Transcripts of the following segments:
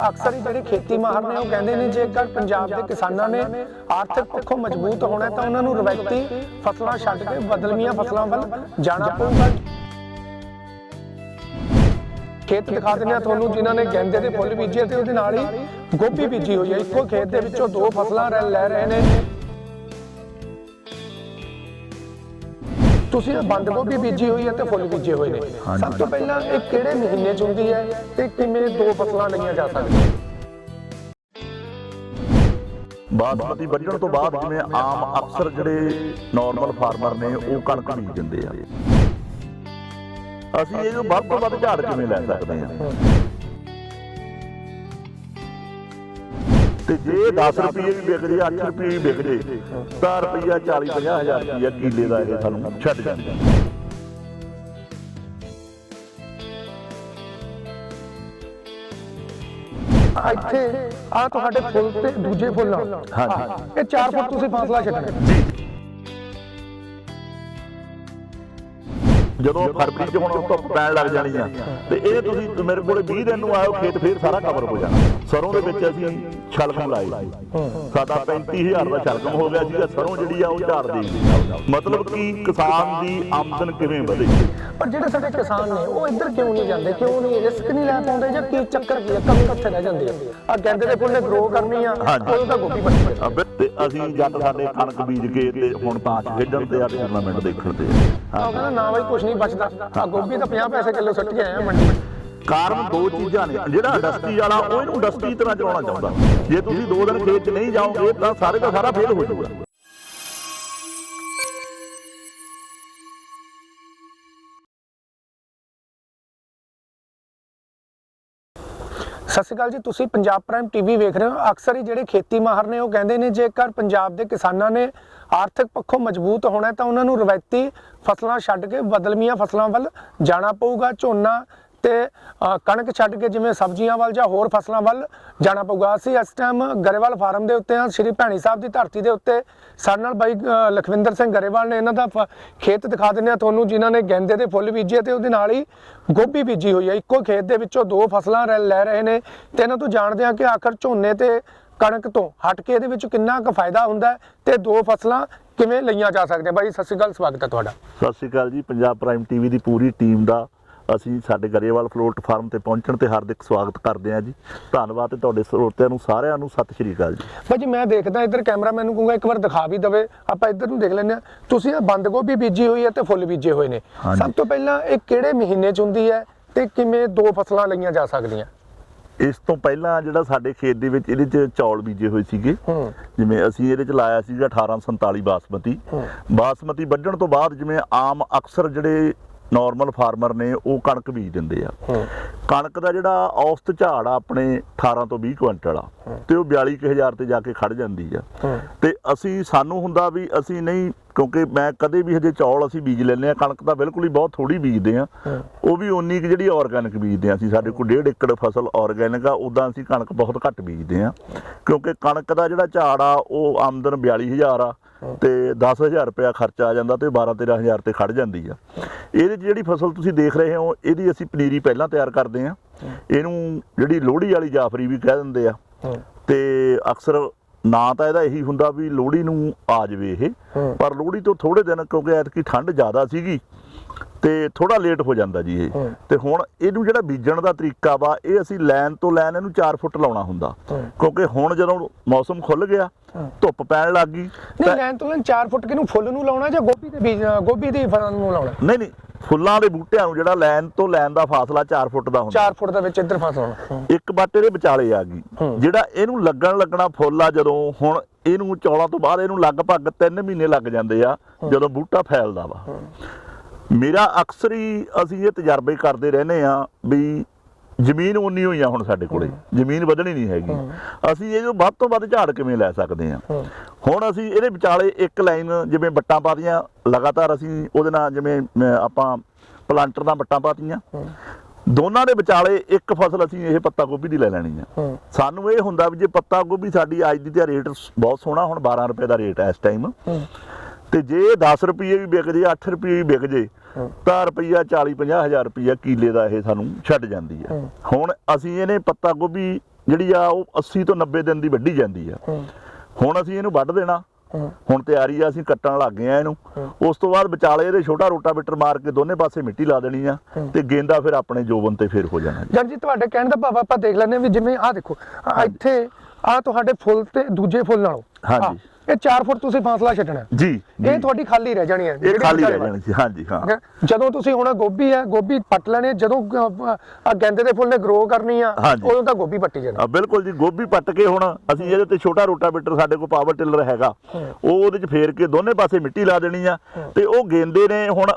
ਅਕਸਰ ਹੀ ਜਿਹੜੇ ਖੇਤੀ ਮਾਹਰ ਨੇ ਉਹ ਕਹਿੰਦੇ ਨੇ ਜੇਕਰ ਪੰਜਾਬ ਦੇ ਕਿਸਾਨਾਂ ਨੇ ਆਰਥਿਕ ਪੱਖੋਂ ਮਜ਼ਬੂਤ ਹੋਣਾ ਤਾਂ ਉਹਨਾਂ ਨੂੰ ਰਵਾਇਤੀ ਫਸਲਾਂ ਛੱਡ ਕੇ ਬਦਲਮੀਆਂ ਫਸਲਾਂ ਵੱਲ ਜਾਣਾ ਪਊਗਾ। ਖੇਤ ਦਿਖਾ ਦਿੰਦੇ ਆ ਤੁਹਾਨੂੰ ਜਿਨ੍ਹਾਂ ਨੇ ਗੈਂਦੇ ਦੇ ਫੁੱਲ ਬੀਜੇ ਤੇ ਉਹਦੇ ਨਾਲ ਹੀ ਗੋਭੀ ਬੀਜੀ ਹੋਈ ਹੈ। ਇੱਕੋ ਖੇਤ ਦੇ ਵਿੱਚੋਂ ਦੋ ਫਸਲਾਂ ਲੈ ਰਹੇ ਨੇ। ਤੁਸੀਂ ਬੰਦ ਗੋਭੀ ਬੀਜੀ ਹੋਈ ਹੈ ਤੇ ਫੁੱਲ ਬੀਜੇ ਹੋਏ ਨੇ। ਸਭ ਤੋਂ ਪਹਿਲਾਂ ਇਹ ਕਿਹੜੇ ਮਹੀਨੇ ਚ ਹੁੰਦੀ ਹੈ ਤੇ ਕਿਵੇਂ ਦੋ ਫਸਲਾਂ ਲਈਆਂ ਜਾ ਸਕਦੀਆਂ ਬਾਸਮਤੀ ਵੱਢਣ ਤੋਂ ਬਾਅਦ ਜਿਵੇਂ ਆਮ ਅਕਸਰ ਜਿਹੜੇ ਨਾਰਮਲ ਫਾਰਮਰ ਨੇ ਉਹ ਕਣਕ ਬੀਜ ਦਿੰਦੇ ਆ। ਅਸੀਂ ਇਹ ਵੱਧ ਤੋਂ ਵੱਧ ਝਾੜ ਕਿਵੇਂ ਲੈ ਸਕਦੇ ਹਾਂ? ਤੇ ਜੇ 10 ਰੁਪਏ ਵੀ ਵਿਕ ਜੇ 8 ਰੁਪਏ ਵੀ ਵਿਕ ਜੇ ਤਾਂ ਰੁਪਈਆ 40 50 ਹਜ਼ਾਰ ਰੁਪਈਆ ਕਿੱਲੇ ਦਾ ਇਹ ਸਾਨੂੰ ਛੱਡ ਜਾਂਦਾ। ਆਹ ਇੱਥੇ ਆ ਤੁਹਾਡੇ ਫੁੱਲ ਤੇ ਦੂਜੇ ਫੁੱਲ ਹਾਂਜੀ। ਇਹ 4 ਫੁੱਟ ਤੁਸੀਂ ਫਾਸਲਾ ਛੱਡਣਾ। ਜਦੋਂ ਫਰਵਰੀ ਚ ਹੁਣ ਧੁੱਪ ਪੈਣ ਲੱਗ ਜਾਣੀ ਆ ਤੇ ਇਹ ਤੁਸੀਂ ਮੇਰੇ ਕੋਲੇ 20 ਦਿਨ ਨੂੰ ਆਇਓ ਖੇਤ ਫੇਰ ਸਾਰਾ ਕਵਰ ਹੋ ਜਾਣਾ। ਸਰੋਂ ਦੇ ਵਿੱਚ ਅਸੀਂ ਛਲਕਮ ਲਾਈ। ਸੀ ਸਾਡਾ 35000 ਦਾ ਛਲਕਮ ਹੋ ਗਿਆ ਸੀਗਾ ਸਰੋਂ ਜਿਹੜੀ ਆ ਉਹ ਝਾੜ ਦੇ ਮਤਲਬ ਕਿ ਕਿਸਾਨ ਦੀ ਆਮਦਨ ਕਿਵੇਂ ਵਧੇ ਪਰ ਜਿਹੜੇ ਸਾਡੇ ਕਿਸਾਨ ਨੇ ਉਹ ਇੱਧਰ ਕਿਉਂ ਨਹੀਂ ਜਾਂਦੇ? ਕਿਉਂ ਨਹੀਂ ਰਿਸਕ ਨਹੀਂ ਲੈ ਪਾਉਂਦੇ ਜਾਂ ਕੀ ਚੱਕਰ ਕੀ ਕਮੀ ਕਿੱਥੇ ਰਹਿ ਜਾਂਦੀ ਹੈ ਆ ਗੈਂਦੇ ਦੇ ਫੁੱਲ ਨੇ ਗਰੋ ਕਰਨੀ ਆ। ਉਦੋਂ ਤਾਂ ਗੋਭੀ ਅਬੇ ਤੇ ਅਸੀਂ ਜੱਟ ਸਾਡੇ ਕਣਕ ਬੀਜ ਕੇ ਤੇ ਹੁਣ ਤਾਂ ਖੇਡਣ ਤੇ ਆ ਟੂਰਨਾਮੈਂਟ ਦੇਖਣ ਤੇ ਉਹ ਕਹਿੰਦਾ ਨਾ ਬਾਈ ਕੁਝ ਨਹੀਂ ਬਚਦਾ। ਆ ਗੋਭੀ ਤਾਂ 50 ਪੈਸੇ ਕਿਲੋ ਸੁੱਟ ਕੇ ਆਏ ਆ ਮੰਡੀ ਕਾਰਨ ਦੋ ਚੀਜ਼ਾਂ ਨੇ। ਜਿਹੜਾ ਇੰਡਸਟਰੀ ਵਾਲਾ ਉਹ ਇਹਨੂੰ ਇੰਡਸਟਰੀ ਤਰ੍ਹਾਂ ਚਲਾਉਣਾ ਚਾਹੁੰਦਾ। ਜੇ ਤੁਸੀਂ ਦੋ ਦਿਨ ਖੇਤ 'ਚ ਨਹੀਂ ਜਾਓਗੇ ਤਾਂ ਸਾਰੇ ਦਾ ਸਾਰਾ ਫੇਲ ਹੋ ਜਾਊਗਾ। ਸਤਿ ਸ਼੍ਰੀ ਅਕਾਲ ਜੀ, ਤੁਸੀਂ ਪੰਜਾਬ ਪ੍ਰਾਈਮ ਟੀਵੀ ਵੇਖ ਰਹੇ ਹੋ। ਅਕਸਰ ਹੀ ਜਿਹੜੇ ਖੇਤੀ ਮਾਹਰ ਨੇ, ਉਹ ਕਹਿੰਦੇ ਨੇ, ਜੇਕਰ ਪੰਜਾਬ ਦੇ ਕਿਸਾਨਾਂ ਨੇ ਆਰਥਿਕ ਪੱਖੋਂ ਮਜ਼ਬੂਤ ਹੋਣਾ ਤਾਂ ਉਹਨਾਂ ਨੂੰ ਰਵਾਇਤੀ ਫਸਲਾਂ ਛੱਡ ਕੇ ਬਦਲਮੀਆਂ ਫਸਲਾਂ ਵੱਲ ਜਾਣਾ ਪਊਗਾ। ਝੋਨਾ ਤੇ ਕਣਕ ਛੱਡ ਕੇ ਜਿਵੇਂ ਸਬਜ਼ੀਆਂ ਵੱਲ ਜਾਂ ਹੋਰ ਫਸਲਾਂ ਵੱਲ ਜਾਣਾ ਪਊਗਾ। ਅਸੀਂ ਇਸ ਟਾਈਮ ਗਰੇਵਾਲ ਫਾਰਮ ਦੇ ਉੱਤੇ ਹਾਂ, ਸ਼੍ਰੀ ਭੈਣੀ ਸਾਹਿਬ ਦੀ ਧਰਤੀ ਦੇ ਉੱਤੇ। ਸਾਡੇ ਨਾਲ ਬਾਈ ਲਖਵਿੰਦਰ ਸਿੰਘ ਗਰੇਵਾਲ ਨੇ ਇਹਨਾਂ ਦਾ ਫ- ਖੇਤ ਦਿਖਾ ਦਿੰਦੇ ਆ ਤੁਹਾਨੂੰ, ਜਿਨ੍ਹਾਂ ਨੇ ਗੈਂਦੇ ਦੇ ਫੁੱਲ ਬੀਜੇ ਤੇ ਉਹਦੇ ਨਾਲ ਹੀ ਗੋਭੀ ਬੀਜੀ ਹੋਈ ਹੈ। ਇੱਕੋ ਖੇਤ ਦੇ ਵਿੱਚੋਂ ਦੋ ਫਸਲਾਂ ਰਹਿ- ਲੈ ਰਹੇ ਨੇ ਤੇ ਇਹਨਾਂ ਤੋਂ ਜਾਣਦੇ ਆ ਕਿ ਆਖਰ ਝੋਨੇ ਤੇ ਕਣਕ ਤੋਂ ਹਟ ਕੇ ਇਹਦੇ ਵਿੱਚ ਕਿੰਨਾ ਕੁ ਫਾਇਦਾ ਹੁੰਦਾ ਹੈ ਤੇ ਦੋ ਫਸਲਾਂ ਕਿਵੇਂ ਲਈਆਂ ਜਾ ਸਕਦੀਆਂ। ਬਾਈ, ਸਤਿ ਸ਼੍ਰੀ ਅਕਾਲ, ਸਵਾਗਤ ਹੈ ਤੁਹਾਡਾ। ਸਤਿ ਸ਼੍ਰੀ ਅਕਾਲ ਜੀ। ਪੰਜਾਬ ਪ੍ਰਾਈਮ ਟੀਵੀ ਦੀ ਪੂਰੀ ਟੀਮ ਦਾ ਅਸੀਂ ਸਾਡੇ ਗਰੇਵਾਲ ਫਲੋਟ ਫਾਰਮ ਤੇ ਪਹੁੰਚਣ ਤੇ ਹਾਰਦਿਕ ਸਵਾਗਤ ਕਰਦੇ ਹਾਂ ਜੀ। ਧੰਨਵਾਦ ਤੇ ਤੁਹਾਡੇ ਸਰੋਤਿਆਂ ਨੂੰ ਸਾਰਿਆਂ ਨੂੰ ਸਤਿ ਸ਼੍ਰੀ ਅਕਾਲ ਜੀ। ਭਾਈ ਜੀ ਮੈਂ ਦੇਖਦਾ ਇੱਧਰ ਕੈਮਰਾਮੈਨ ਨੂੰ ਕਹੂੰਗਾ ਇੱਕ ਵਾਰ ਦਿਖਾ ਵੀ ਦਵੇ। ਆਪਾਂ ਇੱਧਰ ਨੂੰ ਦੇਖ ਲੈਂਦੇ ਆ ਤੁਸੀਂ ਇਹ ਬੰਦ ਗੋਭੀ ਬੀਜੀ ਹੋਈ ਹੈ ਤੇ ਫੁੱਲ ਬੀਜੇ ਹੋਏ ਨੇ। ਸਭ ਤੋਂ ਪਹਿਲਾਂ ਇਹ ਕਿਹੜੇ ਮਹੀਨੇ ਚ ਹੁੰਦੀ ਹੈ ਤੇ ਕਿਵੇਂ ਦੋ ਫਸਲਾਂ ਲਈਆਂ ਜਾ ਸਕਦੀਆਂ? ਇਸ ਤੋਂ ਪਹਿਲਾਂ ਜਿਹੜਾ ਸਾਡੇ ਖੇਤ ਦੇ ਵਿੱਚ ਇਹਦੇ 'ਚ ਚੌਲ ਬੀਜੇ ਹੋਏ ਸੀਗੇ। ਜਿਵੇਂ ਅਸੀਂ ਇਹਦੇ 'ਚ ਲਾਇਆ ਸੀਗਾ 1847 ਬਾਸਮਤੀ। ਬਾਸਮਤੀ ਵੱਢਣ ਤੋਂ ਬਾਅਦ ਜਿਵੇਂ ਆਮ ਅਕਸਰ ਜਿਹੜੇ ਨਾਰਮਲ ਫਾਰਮਰ ਨੇ ਉਹ ਕਣਕ ਬੀਜ ਦਿੰਦੇ ਆ। ਕਣਕ ਦਾ ਜਿਹੜਾ ਔਸਤ ਝਾੜ ਆ ਆਪਣੇ 18 ਤੋਂ 20 ਕੁਇੰਟਲ ਆ ਤੇ ਉਹ 42000 ਤੇ ਜਾ ਕੇ ਖੜ ਜਾਂਦੀ ਆ। ਤੇ ਅਸੀਂ ਸਾਨੂੰ ਹੁੰਦਾ ਵੀ ਅਸੀਂ ਨਹੀਂ ਕਿਉਂਕਿ ਮੈਂ ਕਦੇ ਵੀ ਹਜੇ ਚੌਲ ਅਸੀਂ ਬੀਜ ਲੈਂਦੇ ਆ ਕਣਕ ਤਾਂ ਬਿਲਕੁਲ ਹੀ ਬਹੁਤ ਥੋੜੀ ਬੀਜਦੇ ਆ। ਉਹ ਵੀ ਉਨੀ ਕੁ ਜਿਹੜੀ ਆਰਗੈਨਿਕ ਬੀਜਦੇ ਆ ਅਸੀਂ ਸਾਡੇ ਕੋਲ 1.5 ਏਕੜ ਫਸਲ ਆਰਗੈਨਿਕ ਆ ਉਦਾਂ ਅਸੀਂ ਕਣਕ ਬਹੁਤ ਘੱਟ ਬੀਜਦੇ ਆ। ਕਿਉਂਕਿ ਕਣਕ ਦਾ ਜਿਹੜਾ ਝਾੜ ਆ ਉਹ ਆਮਦਨ 42000 ਆ ਤੇ 10000 ਰੁਪਇਆ ਖਰਚਾ ਆ ਜਾਂਦਾ ਤੇ 12 13000 ਤੇ ਖੜ ਜਾਂਦੀ ਆ। ਇਹਦੇ ਜਿਹੜੀ ਫਸਲ ਤੁਸੀਂ ਦੇਖ ਰਹੇ ਹੋ ਇਹਦੀ ਅਸੀਂ ਪਨੀਰੀ ਪਹਿਲਾਂ ਤਿਆਰ ਕਰਦੇ ਆ ਇਹਨੂੰ ਜਿਹੜੀ ਲੋਹੜੀ ਵਾਲੀ ਜਾਫਰੀ ਵੀ ਕਹਿ ਦਿੰਦੇ ਆ। ਤੇ ਅਕਸਰ ਨਾ ਤਾਂ ਇਹਦਾ ਇਹੀ ਹੁੰਦਾ ਵੀ ਲੋਹੜੀ ਨੂੰ ਆ ਜਾਵੇ ਇਹ। ਪਰ ਲੋਹੜੀ ਤੋਂ ਥੋੜੇ ਦਿਨ ਕਿਉਂਕਿ ਐਤਕੀ ਠੰਡ ਜ਼ਿਆਦਾ ਸੀਗੀ ਤੇ ਥੋੜਾ ਲੇਟ ਹੋ ਜਾਂਦਾ ਜੀ ਇਹ। ਤੇ ਹੁਣ ਇਹਨੂੰ ਜਿਹੜਾ ਬੀਜਣ ਦਾ ਤਰੀਕਾ ਵਾ ਇਹ ਅਸੀਂ ਲਾਈਨ ਤੋਂ ਲਾਈਨ ਇਹਨੂੰ 4 ਫੁੱਟ ਲਾਉਣਾ ਹੁੰਦਾ। ਕਿਉਂਕਿ ਹੁਣ ਜਦੋਂ ਮੌਸਮ ਖੁੱਲ ਗਿਆ। ਧੁੱਪ ਪੈਣ ਲੱਗ ਗਈ ਨਹੀਂ ਲੈਣ ਤੋਂ ਲੈਣ 4 ਫੁੱਟ ਕਿਨੂੰ ਫੁੱਲ ਨੂੰ ਲਾਉਣਾ ਜਾਂ ਗੋਭੀ ਦੇ ਬੀਜ ਗੋਭੀ ਦੀ ਫਸਲ ਨੂੰ ਲਾਉਣਾ? ਨਹੀਂ ਨਹੀਂ ਫੁੱਲਾਂ ਦੇ ਬੂਟਿਆਂ ਨੂੰ ਜਿਹੜਾ ਲਾਈਨ ਤੋਂ ਲਾਈਨ ਦਾ ਫਾਸਲਾ 4 ਫੁੱਟ ਦਾ ਹੁੰਦਾ। 4 ਫੁੱਟ ਦੇ ਵਿੱਚ ਇੱਧਰ ਫਸਲ ਇੱਕ ਬਾਟੇ ਦੇ ਵਿਚਾਲੇ ਆ ਗਈ। ਜਿਹੜਾ ਇਹਨੂੰ ਲੱਗਣ ਲੱਗਣਾ ਫੁੱਲ ਆ ਜਦੋਂ ਹੁਣ ਇਹਨੂੰ ਚੌਲਾਂ ਤੋਂ ਬਾਅਦ ਇਹਨੂੰ ਲਗਭਗ 3 ਮਹੀਨੇ ਲੱਗ ਜਾਂਦੇ ਆ ਜਦੋਂ ਬੂਟਾ ਫੈਲਦਾ ਵਾ। ਮੇਰਾ ਅਕਸਰ ਹੀ ਅਸੀਂ ਇਹ ਤਜਰਬੇ ਕਰਦੇ ਰਹਿੰਦੇ ਆ ਵੀ ਜ਼ਮੀਨ ਉਨੀ ਹੋਈ ਆ ਹੁਣ ਸਾਡੇ ਕੋਲੇ। ਜ਼ਮੀਨ ਵਧਣੀ ਨਹੀਂ ਹੈਗੀ। ਅਸੀਂ ਇਹ ਜੋ ਵੱਧ ਤੋਂ ਵੱਧ ਝਾੜ ਕਿਵੇਂ ਲੈ ਸਕਦੇ ਆ। ਹੁਣ ਅਸੀਂ ਇਹਦੇ ਵਿਚਾਲੇ ਇੱਕ ਲਾਈਨ ਜਿਵੇਂ ਬੱਟਾਂ ਪਾਤੀਆਂ ਲਗਾਤਾਰ ਅਸੀਂ ਉਹਦੇ ਨਾਲ ਜਿਵੇਂ ਆਪਾਂ ਪਲਾਂਟਰ ਨਾਲ ਬੱਟਾਂ ਪਾਤੀਆਂ। ਦੋਨਾਂ ਦੇ ਵਿਚਾਲੇ ਇੱਕ ਫਸਲ ਅਸੀਂ ਇਹ ਪੱਤਾ ਗੋਭੀ ਦੀ ਲੈ ਲੈਣੀ ਆ। ਸਾਨੂੰ ਇਹ ਹੁੰਦਾ ਵੀ ਜੇ ਪੱਤਾ ਗੋਭੀ ਸਾਡੀ ਅੱਜ ਦੀ ਤੇ ਰੇਟ ਬਹੁਤ ਸੋਹਣਾ ਹੁਣ 12 ਰੁਪਏ ਦਾ ਰੇਟ ਹੈ ਇਸ ਟਾਈਮ ਤੇ ਜੇ 10 ਰੁਪਏ ਵੀ ਵਿਕ ਜੇ 8 ਰੁਪਏ ਵੀ ਵਿਕ ਜੇ। ਤਾਂ ਰੁਪਈਆ 40 50 ਹਜ਼ਾਰ ਰੁਪਈਆ ਕੀਲੇ ਦਾ ਇਹ ਸਾਨੂੰ ਛੱਡ ਜਾਂਦੀ ਆ। ਹੁਣ ਅਸੀਂ ਇਹਨੇ ਪੱਤਾ ਗੋਭੀ ਜਿਹੜੀ ਆ ਉਹ 80 ਤੋਂ 90 ਦਿਨ ਦੀ ਵੱਢੀ ਜਾਂਦੀ ਆ। ਹੁਣ ਅਸੀਂ ਇਹਨੂੰ ਵੱਢ ਦੇਣਾ। ਹੁਣ ਤਿਆਰੀ ਆ ਅਸੀਂ ਕੱਟਣ ਲੱਗ ਗਏ ਆ ਇਹਨੂੰ। ਉਸ ਤੋਂ ਬਾਅਦ ਵਿਚਾਲੇ ਇਹਦੇ ਛੋਟਾ ਰੋਟਾਵੇਟਰ ਮਾਰ ਕੇ ਦੋਨੇ ਪਾਸੇ ਮਿੱਟੀ ਲਾ ਦੇਣੀ ਆ ਤੇ ਗੇਂਦਾ ਫਿਰ ਆਪਣੇ ਜੋਬਨ ਤੇ ਫਿਰ ਹੋ ਜਾਣਾ ਜੀ। ਜੀ ਤੁਹਾਡੇ ਕਹਿਣ ਦਾ ਭਾਵ ਆਪਾਂ ਦੇਖ ਲੈਂਦੇ ਵੀ ਜਿਵੇਂ ਆਹ ਦੇਖੋ ਇੱਥੇ ਆ ਤੁਹਾਡੇ ਫੁੱਲ ਤੇ ਦੂਜੇ ਫੁੱਲ ਨਾਲੋਂ। ਹਾਂਜੀ। ਇਹ 4 ਫੁੱਟ ਤੁਸੀਂ ਫਾਸਲਾ ਛੱਡਣਾ। ਜੀ। ਇਹ ਤੁਹਾਡੀ ਖਾਲੀ ਰਹਿ ਜਾਣੀ ਹੈ ਇਹ ਖਾਲੀ ਰਹਿ ਜਾਣੀ ਸੀ ਹਾਂਜੀ ਹਾਂ? ਜਦੋਂ ਤੁਸੀਂ ਹੁਣ ਗੋਭੀ ਹੈ ਗੋਭੀ ਪੱਟ ਲੈਣੇ ਜਦੋਂ ਆ ਗੈਂਦੇ ਦੇ ਫੁੱਲ ਨੇ ਗਰੋ ਕਰਨੀ ਆ। ਉਦੋਂ ਤਾਂ ਗੋਭੀ ਪੱਟੀ ਜਾਣੀ ਆ ਬਿਲਕੁਲ ਜੀ ਗੋਭੀ ਪੱਟ ਕੇ ਹੁਣ ਅਸੀਂ ਇਹਦੇ ਤੇ ਛੋਟਾ ਰੋਟਾਵੇਟਰ ਸਾਡੇ ਕੋਲ ਪਾਵਰ ਟਿਲਰ ਹੈਗਾ ਉਹ ਉਹਦੇ ਚ ਫੇਰ ਕੇ ਦੋਨੇ ਪਾਸੇ ਮਿੱਟੀ ਲਾ ਦੇਣੀ ਆ ਤੇ ਉਹ ਗੇਂਦੇ ਨੇ ਹੁਣ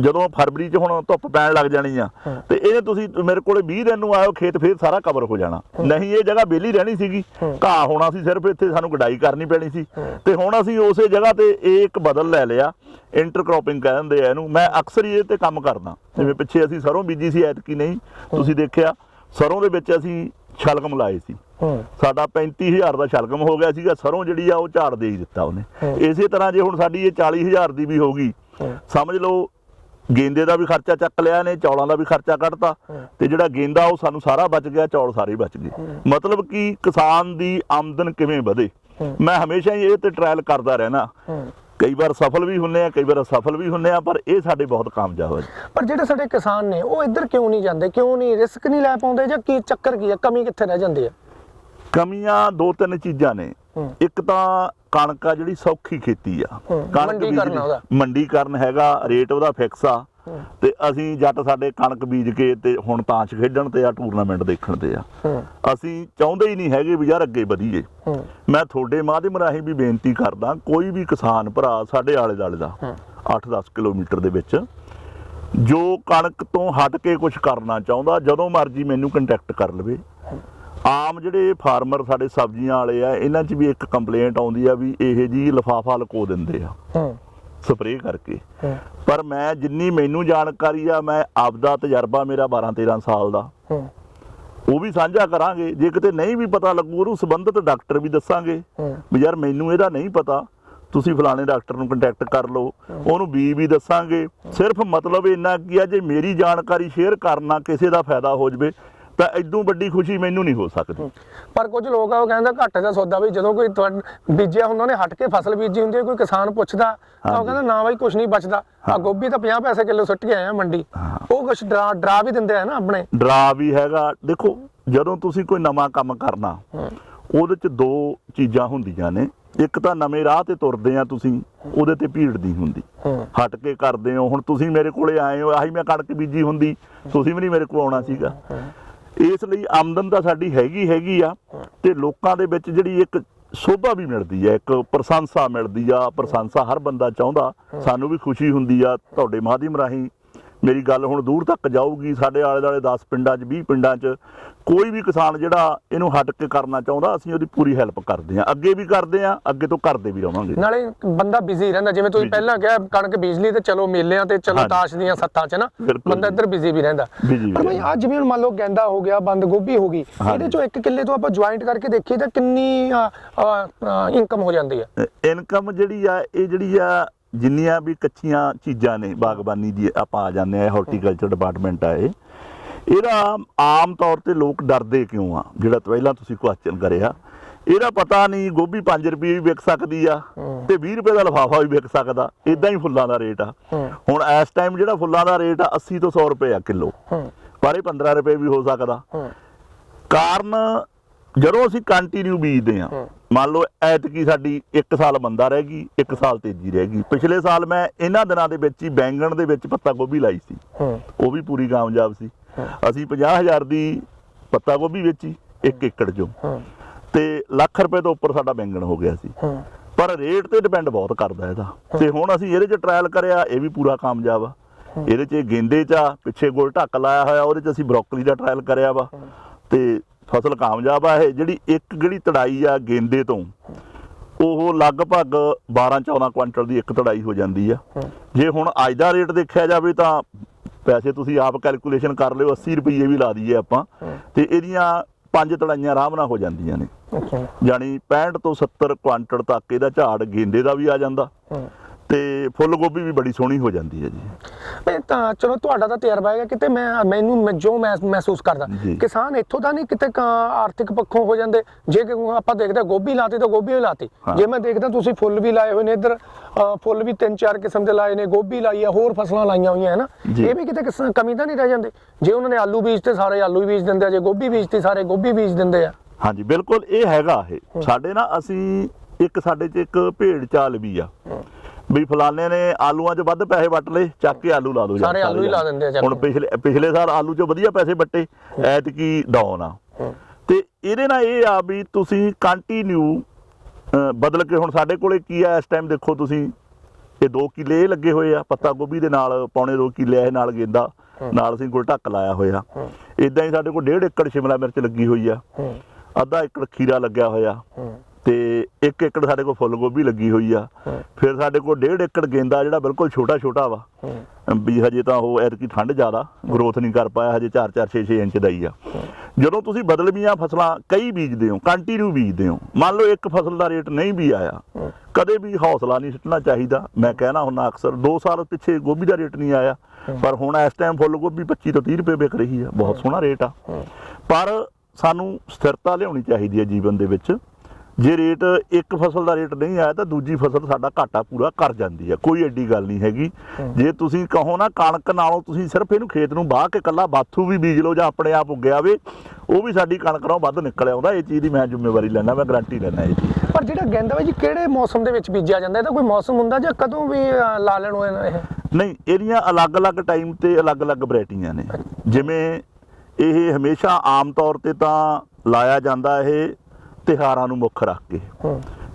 ਜਦੋਂ ਫਰਵਰੀ ਚ ਹੁਣ ਧੁੱਪ ਪੈਣ ਲੱਗ ਜਾਣੀ ਆ ਤੇ ਇਹਨੇ ਤੁਸੀਂ ਮੇਰੇ ਕੋਲੇ 20 ਦਿਨ ਨੂੰ ਆਇਓ ਖੇਤ ਫੇਰ ਸਾਰਾ ਕਵਰ ਹੋ ਜਾਣਾ। ਨਹੀਂ ਇਹ ਜਗ੍ਹਾ ਬੇਲੀ ਰਹਿਣੀ ਸੀਗੀ। ਘਾਹ ਹੋਣਾ ਸੀ ਸਿਰਫ ਇੱਥੇ ਸਾਨੂੰ ਗਡਾਈ ਕਰਨੀ ਪੈਣੀ ਸੀ। ਤੇ ਹੁਣ ਅਸੀਂ ਉਸੇ ਜਗ੍ਹਾ ਤੇ ਇਹ ਇੱਕ ਬਦਲ ਲੈ ਲਿਆ ਇੰਟਰਕ੍ਰੋਪਿੰਗ ਕਹਿੰਦੇ ਆ ਇਹਨੂੰ। ਮੈਂ ਅਕਸਰ ਹੀ ਇਹ ਤੇ ਕੰਮ ਕਰਦਾ। ਜਿਵੇਂ ਪਿੱਛੇ ਅਸੀਂ ਸਰੋਂ ਬੀਜੀ ਸੀ ਐਤਕੀ ਨਹੀਂ ਤੁਸੀਂ ਦੇਖਿਆ ਸਰੋਂ ਦੇ ਵਿੱਚ ਅਸੀਂ ਛਲਗਮ ਲਾਏ ਸੀ। ਹੂੰ। ਸਾਡਾ 35000 ਦਾ ਸ਼ਲਗਮ ਹੋ ਗਿਆ ਸੀਗਾ ਸਰੋਂ ਜਿਹੜੀ ਆ ਉਹ ਝਾੜ ਦੇ ਹੀ ਦਿੱਤਾ ਉਹਨੇ। ਇਸੇ ਤਰ੍ਹਾਂ ਜੇ ਹੁਣ ਸਾਡੀ ਇਹ 40000 ਦੀ ਵੀ ਹੋਗੀ ਸਮਝ ਲਓ ਗੇਂਦੇ ਦਾ ਵੀ ਖਰਚਾ ਚੱਕ ਲਿਆ ਨੇ ਚੌਲਾਂ ਦਾ ਵੀ ਖਰਚਾ ਕੱਢਤਾ ਤੇ ਜਿਹੜਾ ਗੇਂਦਾ ਉਹ ਸਾਨੂੰ ਸਾਰਾ ਬਚ ਗਿਆ ਚੌਲ ਸਾਰੇ ਬਚ ਗਏ। ਮਤਲਬ ਕਿ ਕਿਸਾਨ ਦੀ ਆਮਦਨ ਕਿਵੇਂ ਵਧੇ? ਮੈਂ ਹਮੇਸ਼ਾ ਹੀ ਇਹ ਤੇ ਟ੍ਰਾਇਲ ਕਰਦਾ ਰਹਿਣਾ ਕਈ ਵਾਰ ਸਫਲ ਵੀ ਹੁੰਨੇ ਆ ਕਈ ਵਾਰ ਅਸਫਲ ਵੀ ਹੁੰਨੇ ਆ ਪਰ ਇਹ ਸਾਡੇ ਬਹੁਤ ਕਾਮਯਾਬ ਹੈ ਪਰ ਜਿਹੜੇ ਸਾਡੇ ਕਿਸਾਨ ਨੇ ਉਹ ਇੱਧਰ ਕਿਉਂ ਨਹੀਂ ਜਾਂਦੇ? ਕਿਉਂ ਨਹੀਂ ਰਿਸਕ ਨਹੀਂ ਲੈ ਪਾਉਂਦੇ ਜਾਂ ਕੀ ਚੱਕਰ ਕੀ ਹੈ ਕਮੀ ਕਿੱਥੇ ਰਹਿ ਜਾਂਦੀ ਹੈ ਕਮੀਆਂ ਦੋ ਤਿੰਨ ਚੀਜ਼ਾਂ ਨੇ। ਇੱਕ ਤਾਂ ਕਣਕ ਆ ਜਿਹੜੀ ਸੌਖੀ ਖੇਤੀ ਆ। ਮੰਡੀਕਰਨ ਬੀਜਣੀ- ਉਹਦਾ। ਮੰਡੀਕਰਨ ਹੈਗਾ ਰੇਟ ਉਹਦਾ ਫਿਕਸ ਆ। ਤੇ ਅਸੀਂ ਜੱਟ ਸਾਡੇ ਕਣਕ ਬੀਜ ਕੇ ਤੇ ਹੁਣ ਤਾਂਸ਼ ਖੇਡਣ ਤੇ ਆ ਟੂਰਨਾਮੈਂਟ ਦੇਖਣ ਤੇ ਆ। ਅਸੀਂ ਚਾਹੁੰਦੇ ਹੀ ਨਹੀਂ ਹੈਗੇ ਵੀ ਯਾਰ ਅੱਗੇ ਵਧੀਏ। ਮੈਂ ਤੁਹਾਡੇ ਮਾਧਿਅਮ ਰਾਹੀਂ ਵੀ ਬੇਨਤੀ ਕਰਦਾ ਕੋਈ ਵੀ ਕਿਸਾਨ ਭਰਾ ਸਾਡੇ ਆਲੇ ਦਾਲੇ ਦਾ 8-10 ਕਿਲੋਮੀਟਰ ਦੇ ਵਿੱਚ ਜੋ ਕਣਕ ਤੋਂ ਹਟ ਕੇ ਕੁਝ ਕਰਨਾ ਚਾਹੁੰਦਾ ਜਦੋਂ ਮਰਜ਼ੀ ਮੈਨੂੰ ਕੰਟੈਕਟ ਕਰ ਲਵੇ। ਆਮ ਜਿਹੜੇ ਫਾਰਮਰ ਸਾਡੇ ਸਬਜ਼ੀਆਂ ਵਾਲੇ ਆ ਇਹਨਾਂ 'ਚ ਵੀ ਇੱਕ ਕੰਪਲੇਂਟ ਆਉਂਦੀ ਆ ਵੀ ਇਹ ਜੀ ਲਫਾਫਾ ਲਕੋ ਦਿੰਦੇ ਆ। ਹੂੰ। ਸਪਰੇਅ ਕਰਕੇ। ਪਰ ਮੈਂ ਜਿੰਨੀ ਮੈਨੂੰ ਜਾਣਕਾਰੀ ਆ ਮੈਂ ਆਪਦਾ ਤਜਰਬਾ ਮੇਰਾ 12-13 ਸਾਲ ਦਾ। ਹੂੰ। ਉਹ ਵੀ ਸਾਂਝਾ ਕਰਾਂਗੇ। ਜੇ ਕਿਤੇ ਨਹੀਂ ਵੀ ਪਤਾ ਲੱਗੂ ਉਹਨੂੰ ਸੰਬੰਧਿਤ ਡਾਕਟਰ ਵੀ ਦੱਸਾਂਗੇ। ਵੀ ਯਾਰ ਮੈਨੂੰ ਇਹਦਾ ਨਹੀਂ ਪਤਾ। ਤੁਸੀਂ ਫਲਾਣੇ ਡਾਕਟਰ ਨੂੰ ਕੰਟੈਕਟ ਕਰ ਲਓ। ਉਹਨੂੰ ਬੀ ਵੀ ਦੱਸਾਂਗੇ। ਸਿਰਫ ਮਤਲਬ ਇੰਨਾ ਕੀ ਆ ਜੇ ਮੇਰੀ ਜਾਣਕਾਰੀ ਸ਼ੇਅਰ ਕਰਨਾ ਕਿਸੇ ਦਾ ਫਾਇਦਾ ਹੋ ਜਵੇ ਤਾਂ ਐਦੋਂ ਵੱਡੀ ਖੁਸ਼ੀ ਮੈਨੂੰ ਨਹੀਂ ਹੋ ਸਕਦੀ। ਪਰ ਕੁਝ ਲੋਕ ਆ ਉਹ ਕਹਿੰਦਾ ਘਾਟੇ ਦਾ ਸੌਦਾ ਵੀ ਜਦੋਂ ਕੋਈ ਤੁਹਾਡ- ਬੀਜਿਆ ਹੁੰਦਾ ਉਹਨੇ ਹਟ ਕੇ ਫਸਲ ਬੀਜੀ ਹੁੰਦੀ ਹੈ ਕੋਈ ਕਿਸਾਨ ਪੁੱਛਦਾ ਤਾਂ ਉਹ। ਕਹਿੰਦਾ ਨਾ ਬਾਈ ਕੁਝ ਨਹੀਂ ਬਚਦਾ। ਆ ਗੋਭੀ ਤਾਂ 50 ਪੈਸੇ ਕਿਲੋ ਸੁੱਟ ਕੇ ਆਏ ਆ ਮੰਡੀ। ਉਹ ਕੁਝ ਡਰਾ ਡਰਾ ਵੀ ਦਿੰਦੇ ਆ ਨਾ ਆਪਣੇ। ਡਰਾ ਵੀ ਹੈਗਾ। ਦੇਖੋ ਜਦੋਂ ਤੁਸੀਂ ਕੋਈ ਨਵਾਂ ਕੰਮ ਕਰਨਾ ਉਹਦੇ ਚ ਦੋ ਚੀਜ਼ਾਂ ਹੁੰਦੀਆਂ ਨੇ। ਇੱਕ ਤਾਂ ਨਵੇਂ ਰਾਹ ਤੇ ਤੁਰਦੇ ਆ ਤੁਸੀਂ ਉਹਦੇ ਤੇ ਭੀੜ ਨਹੀਂ ਹੁੰਦੀ। ਹਟ ਕੇ ਕਰਦੇ ਹੋ। ਹੁਣ ਤੁਸੀਂ ਮੇਰੇ ਕੋਲੇ ਆਏ ਹੋ ਆਹੀ ਮੈਂ ਕਣਕ ਬੀਜੀ ਹੁੰਦੀ ਤੁਸੀਂ ਵੀ ਨਹੀਂ ਮੇਰੇ ਕੋਲ ਆਉਣਾ ਸੀਗਾ। ਇਸ ਲਈ ਆਮਦਨ ਤਾਂ ਸਾਡੀ ਹੈਗੀ ਹੈਗੀ ਆ ਤੇ ਲੋਕਾਂ ਦੇ ਵਿੱਚ ਜਿਹੜੀ ਇੱਕ ਸੋਭਾ ਵੀ ਮਿਲਦੀ ਹੈ ਇੱਕ ਪ੍ਰਸ਼ੰਸਾ ਮਿਲਦੀ ਆ ਪ੍ਰਸ਼ੰਸਾ ਹਰ ਬੰਦਾ ਚਾਹੁੰਦਾ ਸਾਨੂੰ ਵੀ ਖੁਸ਼ੀ ਹੁੰਦੀ ਆ ਤੁਹਾਡੇ ਮਾਧਿਅਮ ਰਾਹੀਂ ਮੇਰੀ ਗੱਲ ਹੁਣ ਦੂਰ ਤੱਕ ਜਾਊਗੀ ਸਾਡੇ ਆਲੇ ਦੁਆਲੇ 10 ਪਿੰਡਾਂ 'ਚ 20 ਪਿੰਡਾਂ 'ਚ ਕੋਈ ਵੀ ਕਿਸਾਨ ਜਿਹੜਾ ਇਹਨੂੰ ਹਟ ਕੇ ਕਰਨਾ ਚਾਹੁੰਦਾ ਅਸੀਂ ਉਹਦੀ ਪੂਰੀ ਹੈਲਪ ਕਰਦੇ ਆ ਅੱਗੇ ਵੀ ਕਰਦੇ ਆ ਅੱਗੇ ਤੋਂ ਕਰਦੇ ਵੀ ਰਵਾਂਗੇ ਨਾਲੇ ਬੰਦਾ ਬਿਜ਼ੀ ਰਹਿੰਦਾ ਜਿਵੇਂ ਤੁਸੀਂ। ਪਹਿਲਾਂ ਕਿਹਾ ਕਣਕ ਬੀਜ ਲਈ ਤੇ ਚਲੋ ਮੇਲਿਆਂ ਤੇ ਚਲੋ। ਤਾਸ਼ ਦੀਆਂ ਸੱਤਾਂ 'ਚ ਨਾ ਬੰਦਾ। ਇੱਧਰ ਬਿਜ਼ੀ ਵੀ ਰਹਿੰਦਾ ਪਰ ਭਾਈ ਰਹਿੰਦਾ। ਆ ਜਿਵੇਂ ਹੁਣ ਮੰਨ ਲਓ ਗੈਂਦਾ ਹੋ ਗਿਆ ਬੰਦ ਗੋਭੀ ਹੋ ਗਈ। ਇਹਦੇ ਚੋਂ ਇੱਕ ਕਿੱਲੇ ਤੋਂ ਆਪਾਂ ਜੁਆਇੰਟ ਕਰਕੇ ਦੇਖੀਏ ਤਾਂ ਕਿੰਨੀ ਇਨਕਮ ਹੋ ਜਾਂਦੀ ਹੈ ਇਨਕਮ ਜਿਹੜੀ ਆ ਇਹ ਜਿਹੜੀ ਆ ਜਿੰਨੀਆਂ ਵੀ ਕੱਚੀਆਂ ਚੀਜ਼ਾਂ ਨੇ ਬਾਗਬਾਨੀ ਦੀ ਆਪਾਂ ਆ ਜਾਂਦੇ ਆ ਹਾਰਟੀਕਲਚਰ ਡਿਪਾਰਟਮੈਂਟ ਆ ਇਹ। ਇਹਦਾ ਆਮ ਤੌਰ ਤੇ ਲੋਕ ਡਰਦੇ ਕਿਉਂ ਆ? ਜਿਹੜਾ ਪਹਿਲਾਂ ਤੁਸੀਂ ਕੁਐਸਚਨ ਕਰਿਆ। ਇਹਦਾ ਪਤਾ ਨਹੀਂ ਗੋਭੀ 5 ਰੁਪਏ ਵੀ ਵਿਕ ਸਕਦੀ ਆ ਤੇ 20 ਰੁਪਏ ਦਾ ਲਫਾਫਾ ਵੀ ਵਿਕ ਸਕਦਾ। ਇਦਾਂ ਹੀ ਫੁੱਲਾਂ ਦਾ ਰੇਟ ਆ। ਹੁਣ ਇਸ ਟਾਈਮ ਜਿਹੜਾ ਫੁੱਲਾਂ ਦਾ ਰੇਟ ਆ 80 ਤੋਂ 100 ਰੁਪਏ ਆ ਕਿਲੋ। ਪਰ ਇਹ 15 ਰੁਪਏ ਵੀ ਹੋ ਸਕਦਾ। ਕਾਰਨ ਜਦੋਂ ਅਸੀਂ ਕੰਟੀਨਿਊ ਬੀਜਦੇ ਹੂੰ। ਮੰਨ ਲਓ ਐਤਕੀ ਸਾਡੀ 1 ਸਾਲ ਬੰਦਾ ਰਹਿ ਗਈ 1 ਸਾਲ ਤੇਜ਼ੀ ਰਹਿ ਗਈ। ਪਿਛਲੇ ਸਾਲ ਮੈਂ ਇਹਨਾਂ ਦਿਨਾਂ ਦੇ ਵਿੱਚ ਹੀ ਬੈਂਗਣ ਦੇ ਵਿੱਚ ਪੱਤਾ ਗੋਭੀ ਲਾਈ ਸੀ। ਉਹ ਵੀ ਪੂਰੀ ਕਾਮਯਾਬ ਸੀ। ਅਸੀਂ 50000 ਦੀ ਪੱਤਾ ਗੋਭੀ ਵੇਚੀ 1 ਏਕੜ ਚੋਂ। ਤੇ ਲੱਖ ਰੁਪਏ ਤੋਂ ਉੱਪਰ ਸਾਡਾ ਬੈਂਗਣ ਹੋ ਗਿਆ ਸੀ। ਪਰ ਰੇਟ ਤੇ ਡਿਪੈਂਡ ਬਹੁਤ ਕਰਦਾ ਇਹਦਾ। ਤੇ ਹੁਣ ਅਸੀਂ ਇਹਦੇ 'ਚ ਟ੍ਰਾਇਲ ਕਰਿਆ ਇਹ ਵੀ ਪੂਰਾ ਕਾਮਯਾਬ ਆ। ਇਹਦੇ 'ਚ ਗੇਂਦੇ 'ਚ ਪਿੱਛੇ ਗੋਲ ਢੱਕ ਲਾਇਆ ਹੋਇਆ ਉਹਦੇ 'ਚ ਅਸੀਂ ਬਰੋਕਲੀ ਦਾ ਟ੍ਰਾਇਲ ਕਰਿਆ ਵਾ। ਤੇ ਫਸਲ ਕਾਮਯਾਬ ਆ ਇਹ ਜਿਹੜੀ ਇੱਕ ਜਿਹੜੀ ਤੜਾਈ ਆ ਗੇਂਦੇ ਤੋਂ ਉਹ ਲਗਭਗ 12-14 ਕੁਇੰਟਲ ਦੀ ਇੱਕ ਤੜਾਈ ਹੋ ਜਾਂਦੀ ਆ। ਜੇ ਹੁਣ ਅੱਜ ਦਾ ਰੇਟ ਦੇਖਿਆ ਜਾਵੇ ਤਾਂ ਪੈਸੇ ਤੁਸੀਂ ਆਪ ਕੈਲਕੂਲੇਸ਼ਨ ਕਰ ਲਿਓ 80 ਰੁਪਏ ਵੀ ਲਾ ਦਈਏ ਆਪਾਂ ਤੇ ਇਹਦੀਆਂ ਪੰਜ ਤੜਾਈਆਂ ਆਰਾਮ ਨਾਲ ਹੋ ਜਾਂਦੀਆਂ ਨੇ। ਅੱਛਾ। ਯਾਨੀ 65 ਤੋਂ 70 ਕੁਆਂਟਲ ਤੱਕ ਇਹਦਾ ਝਾੜ ਗੇਂਦੇ ਦਾ ਵੀ ਆ ਜਾਂਦਾ। ਤੇ ਫੁੱਲ ਗੋਭੀ ਵੀ ਬੜੀ ਸੋਹਣੀ ਹੋ ਜਾਂਦੀ ਹੈ ਜੀ। ਨਹੀਂ ਤਾਂ ਚਲੋ ਤੁਹਾਡਾ ਤਾਂ ਤਜਰਬਾ ਹੈਗਾ ਕਿਤੇ ਮੈਂ ਮੈਨੂੰ ਮੈਂ ਜੋ ਮੈਂ ਮਹਿਸੂਸ ਕਰਦਾ। ਕਿਸਾਨ ਇੱਥੋਂ ਤਾਂ ਨਹੀਂ ਕਿਤੇ ਆਰਥਿਕ ਪੱਖੋਂ ਹੋ ਜਾਂਦੇ। ਜੇ ਕਿ ਆਪਾਂ ਦੇਖਦੇ ਗੋਭੀ ਲਾਤੀ ਤਾਂ ਗੋਭੀ ਹੀ ਲਾਤੀ। ਜੇ ਮੈਂ ਦੇਖਦਾ ਤੁਸੀਂ ਫੁੱਲ ਵੀ ਲਾਏ ਹੋਏ ਨੇ ਇੱਧਰ ਫੁੱਲ ਵੀ ਤਿੰਨ ਚਾਰ ਕਿਸਮ ਦੇ ਲਾਏ ਨੇ ਗੋਭੀ ਲਾਈ ਆ ਹੋਰ ਫਸਲਾਂ ਲਾਈਆਂ ਹੋਈਆਂ ਹੈ ਨਾ। ਇਹ ਵੀ ਕਿਤੇ ਕਿਸ ਕਮੀ ਤਾਂ ਨਹੀਂ ਰਹਿ ਜਾਂਦੀ? ਜੇ ਉਹਨਾਂ ਨੇ ਆਲੂ ਬੀਜਤੇ ਸਾਰੇ ਆਲੂ ਹੀ ਬੀਜ ਦਿੰਦੇ ਆ। ਜੇ ਗੋਭੀ ਬੀਜਤੀ ਸਾਰੇ ਗੋਭੀ ਬੀਜ ਦਿੰਦੇ ਆ। ਹਾਂਜੀ ਬਿਲਕੁਲ ਇਹ ਹੈਗਾ ਇਹ। ਸਾਡੇ ਨਾ ਅਸੀਂ ਇੱਕ ਸਾਡੇ 'ਚ ਇੱਕ ਭੇਡ ਚਾਲ ਵੀ ਆ। ਵੀ ਫਲਾਣੇ ਨੇ ਆਲੂਆਂ 'ਚ ਵੱਧ ਪੈਸੇ ਵੱਟ ਲਏ ਚੱਕ ਕੇ ਆਲੂ ਲਾ ਦੋ ਸਾਰੇ ਆਲੂ ਹੀ ਲਾ ਦਿੰਦੇ ਆ ਚੱਕ ਹੁਣ। ਪਿਛਲੇ ਪਿਛਲੇ ਸਾਲ ਆਲੂ 'ਚ ਵਧੀਆ ਪੈਸੇ ਵੱਟੇ ਐਤਕੀ ਡਾਊਨ ਆ। ਤੇ ਇਹਦੇ ਨਾਲ ਇਹ ਆ ਵੀ ਤੁਸੀਂ ਕੰਟੀਨਿਊ ਬਦਲ ਕੇ ਹੁਣ ਸਾਡੇ ਕੋਲੇ ਕੀ ਆ ਇਸ ਟਾਈਮ ਦੇਖੋ ਤੁਸੀਂ ਇਹ 2 ਕਿੱਲੇ ਲੱਗੇ ਹੋਏ ਆ ਪੱਤਾ ਗੋਭੀ ਦੇ ਨਾਲ ਪੌਣੇ 2 ਕਿੱਲੇ ਇਹ ਨਾਲ ਗੇਂਦਾ ਨਾਲ ਅਸੀਂ ਕੋਲ ਢੱਕ ਲਾਇਆ ਹੋਇਆ। ਇਦਾਂ ਹੀ ਸਾਡੇ ਕੋਲ 1.5 ਏਕੜ ਸ਼ਿਮਲਾ ਮਿਰਚ ਲੱਗੀ ਹੋਈ ਆ। ਅੱਧਾ ਏਕੜ ਖੀਰਾ ਲੱਗਿਆ ਹੋਇਆ। ਤੇ 1 ਏਕੜ ਸਾਡੇ ਕੋਲ ਫੁੱਲ ਗੋਭੀ ਲੱਗੀ ਹੋਈ ਆ। ਫਿਰ ਸਾਡੇ ਕੋਲ 1.5 ਏਕੜ ਗੇਂਦਾ ਜਿਹੜਾ ਬਿਲਕੁਲ ਛੋਟਾ ਛੋਟਾ ਵਾ। ਵੀ ਹਜੇ ਤਾਂ ਉਹ ਐਤਕੀ ਠੰਡ ਜ਼ਿਆਦਾ ਗਰੋਥ ਨਹੀਂ ਕਰ ਪਾਇਆ ਹਜੇ 4 4 6 6 ਇੰਚ ਦਾ ਹੀ ਆ। ਜਦੋਂ ਤੁਸੀਂ ਬਦਲਵੀਆਂ ਫਸਲਾਂ ਕਈ ਬੀਜਦੇ ਹੋ ਕੰਟੀਨਿਊ ਬੀਜਦੇ ਹੋ ਮੰਨ ਲਓ ਇੱਕ ਫਸਲ ਦਾ ਰੇਟ ਨਹੀਂ ਵੀ ਆਇਆ ਕਦੇ ਵੀ ਹੌਸਲਾ ਨਹੀਂ ਸੁੱਟਣਾ ਚਾਹੀਦਾ। ਮੈਂ ਕਹਿਣਾ ਹੁੰਦਾ ਅਕਸਰ 2 ਸਾਲ ਪਿੱਛੇ ਗੋਭੀ ਦਾ ਰੇਟ ਨਹੀਂ ਆਇਆ ਪਰ ਹੁਣ ਇਸ ਟਾਈਮ ਫੁੱਲ ਗੋਭੀ 25 ਤੋਂ 30 ਰੁਪਏ ਵਿਕ ਰਹੀ ਆ ਬਹੁਤ ਸੋਹਣਾ ਰੇਟ ਆ। ਪਰ ਸਾਨੂੰ ਸਥਿਰਤਾ ਲਿਆਉਣੀ ਚਾਹੀਦੀ ਹੈ ਜੀਵਨ ਦੇ ਵਿੱਚ। ਜੇ ਰੇਟ ਇੱਕ ਫਸਲ ਦਾ ਰੇਟ ਨਹੀਂ ਆਇਆ ਤਾਂ ਦੂਜੀ ਫਸਲ ਸਾਡਾ ਘਾਟਾ ਪੂਰਾ ਕਰ ਜਾਂਦੀ ਹੈ। ਕੋਈ ਐਡੀ ਗੱਲ ਨਹੀਂ ਹੈਗੀ। ਜੇ ਤੁਸੀਂ ਕਹੋ ਨਾ ਕਣਕ ਨਾਲੋਂ ਤੁਸੀਂ ਸਿਰਫ ਇਹਨੂੰ ਖੇਤ ਨੂੰ ਬਾਹ ਕੇ ਕੱਲਾ ਬਾਥੂ ਵੀ ਬੀਜ ਲਓ ਜਾਂ ਆਪਣੇ ਆਪ ਉੱਗਿਆ ਵੇ ਉਹ ਵੀ ਸਾਡੀ ਕਣਕ ਨਾਲੋਂ ਵੱਧ ਨਿਕਲ ਆਉਂਦਾ। ਇਹ ਚੀਜ਼ ਦੀ ਮੈਂ ਜ਼ਿੰਮੇਵਾਰੀ ਲੈਣਾ ਮੈਂ ਗਾਰੰਟੀ ਲੈਣਾ ਇਹ ਚੀਜ਼ ਪਰ ਜਿਹੜਾ ਗੈਂਦਾ ਵਾ ਜੀ ਕਿਹੜੇ ਮੌਸਮ ਦੇ ਵਿੱਚ ਬੀਜਿਆ ਜਾਂਦਾ? ਇਹਦਾ ਕੋਈ ਮੌਸਮ ਹੁੰਦਾ ਜਾਂ ਕਦੋਂ ਵੀ ਲਾ ਲੈਣ ਇਹ? ਨਹੀਂ ਇਹਦੀਆਂ ਅਲੱਗ-ਅਲੱਗ ਟਾਈਮ ਤੇ ਅਲੱਗ-ਅਲੱਗ ਵੈਰਾਈਟੀਆਂ ਨੇ। ਜਿਵੇਂ ਇਹ ਹਮੇਸ਼ਾ ਆਮ ਤੌਰ ਤੇ ਤਾਂ ਲਾਇਆ ਜਾਂਦਾ ਇਹ ਤਿਹਾਰਾਂ ਨੂੰ ਮੁੱਖ ਰੱਖ ਕੇ।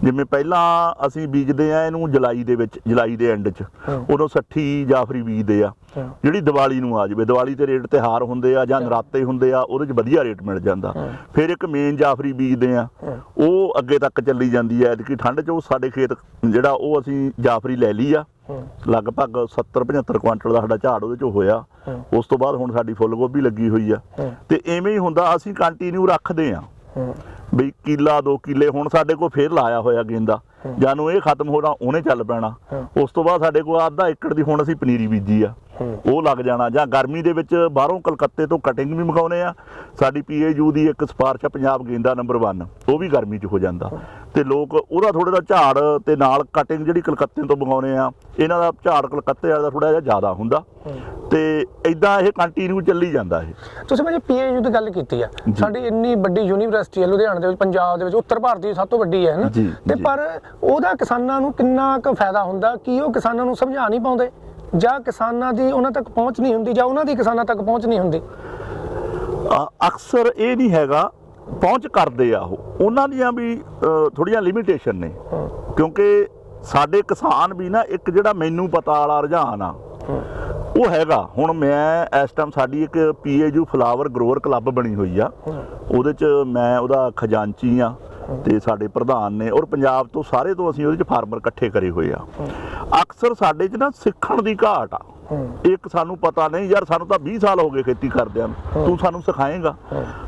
ਜਿਵੇਂ ਪਹਿਲਾਂ ਅਸੀਂ ਬੀਜਦੇ ਆ ਇਹਨੂੰ ਜੁਲਾਈ ਦੇ ਵਿੱਚ ਜੁਲਾਈ ਦੇ ਐਂਡ 'ਚ। ਉਦੋਂ 60 ਜਾਫਰੀ ਬੀਜਦੇ ਆ। ਜਿਹੜੀ ਦੀਵਾਲੀ ਨੂੰ ਆ ਜਾਵੇ ਦੀਵਾਲੀ ਤੇ ਰੇਟ ਤਿਹਾਰ ਹੁੰਦੇ ਆ ਜਾਂ ਨਰਾਤੇ ਹੁੰਦੇ ਆ ਉਹਦੇ 'ਚ ਵਧੀਆ ਰੇਟ ਮਿਲ ਜਾਂਦਾ। ਫਿਰ ਇੱਕ ਮੇਨ ਜਾਫਰੀ ਬੀਜਦੇ ਆ। ਉਹ ਅੱਗੇ ਤੱਕ ਚੱਲੀ ਜਾਂਦੀ ਹੈ ਐਤਕੀ ਠੰਡ 'ਚ ਉਹ ਸਾਡੇ ਖੇਤ ਜਿਹੜਾ ਉਹ ਅਸੀਂ ਜਾਫਰੀ ਲੈ ਲਈ ਆ। ਲਗਭਗ 70 75 ਕੁਆਂਟਲ ਦਾ ਸਾਡਾ ਝਾੜ ਉਹਦੇ 'ਚ ਹੋਇਆ। ਉਸ ਤੋਂ ਬਾਅਦ ਹੁਣ ਸਾਡੀ ਫੁੱਲ ਗੋਭੀ ਲੱਗੀ ਹੋਈ ਆ। ਤੇ ਐਵੇਂ ਹੀ ਹੁੰਦਾ ਅਸੀਂ ਕੰਟੀਨਿਊ ਰੱਖਦੇ ਆ। ਬਈ ਕਿੱਲਾ ਦੋ ਕਿੱਲੇ ਹੁਣ ਸਾਡੇ ਕੋਲ ਫੇਰ ਲਾਇਆ ਹੋਇਆ ਗੇਂਦਾ। ਜਾਨੂੰ ਇਹ ਖਤਮ ਹੋਣਾ ਉਹਨੇ ਚੱਲ ਪੈਣਾ। ਉਸ ਤੋਂ ਬਾਅਦ ਸਾਡੇ ਕੋਲ ਅੱਧਾ ਏਕੜ ਦੀ ਹੁਣ ਅਸੀਂ ਪਨੀਰੀ ਬੀਜੀ ਆ। ਉਹ ਲੱਗ ਜਾਣਾ। ਜਾਂ ਗਰਮੀ ਦੇ ਵਿੱਚ ਬਾਹਰੋਂ ਕਲਕੱਤੇ ਤੋਂ ਕਟਿੰਗ ਵੀ ਮੰਗਾਉਨੇ ਆ। ਸਾਡੀ ਪੀਏਯੂ ਦੀ ਇੱਕ ਸਿਫਾਰਿਸ਼ ਆ ਪੰਜਾਬ ਗੇਂਦਾ ਨੰਬਰ 1 ਉਹ ਵੀ ਗਰਮੀ 'ਚ ਹੋ ਜਾਂਦਾ। ਤੇ ਲੋਕ ਉਹਦਾ ਥੋੜਾ ਜਿਹਾ ਝਾੜ ਤੇ ਨਾਲ ਕਟਿੰਗ ਜਿਹੜੀ ਕਲਕੱਤੇ ਤੋਂ ਮੰਗਾਉਨੇ ਆ ਇਹਨਾਂ ਦਾ ਝਾੜ ਕਲਕੱਤੇ ਵਾਲਾ ਦਾ ਥੋੜਾ ਜਿਹਾ ਜ਼ਿਆਦਾ ਹੁੰਦਾ। ਤੇ ਇਦਾਂ ਇਹ ਕੰਟੀਨਿਊ ਚੱਲੀ ਜਾਂਦਾ ਇਹ। ਤੁਸੀਂ ਭਾਜੀ ਪੀਏਯੂ ਦੀ ਗੱਲ ਕੀਤੀ ਆ। ਸਾਡੀ ਇੰਨੀ ਵੱਡੀ ਯੂਨੀਵਰਸਿਟੀ ਹੈ ਲੁਧਿਆਣਾ ਦੇ ਵਿੱਚ ਪੰਜਾਬ ਦੇ ਵਿੱਚ ਉੱਤਰ ਭਾਰਤ ਦੀ ਸਭ ਤੋਂ ਵੱਡੀ ਹੈ ਨਾ। ਤੇ। ਪਰ ਉਹਦਾ ਕਿਸਾਨਾਂ ਨੂੰ ਕਿੰਨਾ ਕੁ ਫਾਇਦਾ ਹੁੰਦਾ ਕੀ ਉਹ ਕਿਸਾਨਾਂ ਨੂੰ ਸਮਝਾ ਨਹੀਂ ਪਾਉਂਦੇ? ਜਾਂ ਕਿਸਾਨਾਂ ਦੀ ਉਹਨਾਂ ਤੱਕ ਪਹੁੰਚ ਨਹੀਂ ਹੁੰਦੀ ਜਾਂ ਉਹਨਾਂ ਦੀ ਕਿਸਾਨਾਂ ਤੱਕ ਪਹੁੰਚ ਨਹੀਂ ਹੁੰਦੀ। ਅਕਸਰ ਇਹ ਨਹੀਂ ਹੈਗਾ, ਪਹੁੰਚ ਕਰਦੇ ਆ ਉਹ। ਉਹਨਾਂ ਦੀਆਂ ਵੀ ਥੋੜੀਆਂ ਲਿਮਿਟੇਸ਼ਨ ਨੇ। ਕਿਉਂਕਿ ਸਾਡੇ ਕਿਸਾਨ ਵੀ ਨਾ, ਇੱਕ ਜਿਹੜਾ ਮੈਨੂੰ ਪਤਾ ਵਾਲਾ ਰੁਝਾਨ ਆ, ਉਹ ਹੈਗਾ। ਹੁਣ ਮੈਂ ਇਸ ਟਾਈਮ ਸਾਡੀ ਇੱਕ ਪੀਏਯੂ ਫਲਾਵਰ ਗਰੋਅਰ ਕਲੱਬ ਬਣੀ ਹੋਈ ਆ। ਉਹਦੇ ਚ ਮੈਂ ਉਹਦਾ ਖਜ਼ਾਨਚੀ ਆ। ਤੇ ਸਾਡੇ ਪ੍ਰਧਾਨ ਨੇ ਔਰ ਪੰਜਾਬ ਤੋਂ ਸਾਰੇ ਤੋਂ ਅਸੀਂ ਉਹਦੇ ਚ ਫਾਰਮਰ ਇਕੱਠੇ ਕਰੇ ਹੋਏ ਆ। ਅਕਸਰ ਸਾਡੇ ਚ ਨਾ ਸਿੱਖਣ ਦੀ ਘਾਟ ਆ। ਇੱਕ ਸਾਨੂੰ ਪਤਾ ਨਹੀਂ ਯਾਰ ਸਾਨੂੰ ਤਾਂ 20 ਸਾਲ ਹੋ ਗਏ ਖੇਤੀ ਕਰਦਿਆਂ ਨੂੰ। ਤੂੰ ਸਾਨੂੰ ਸਿਖਾਏਂਗਾ।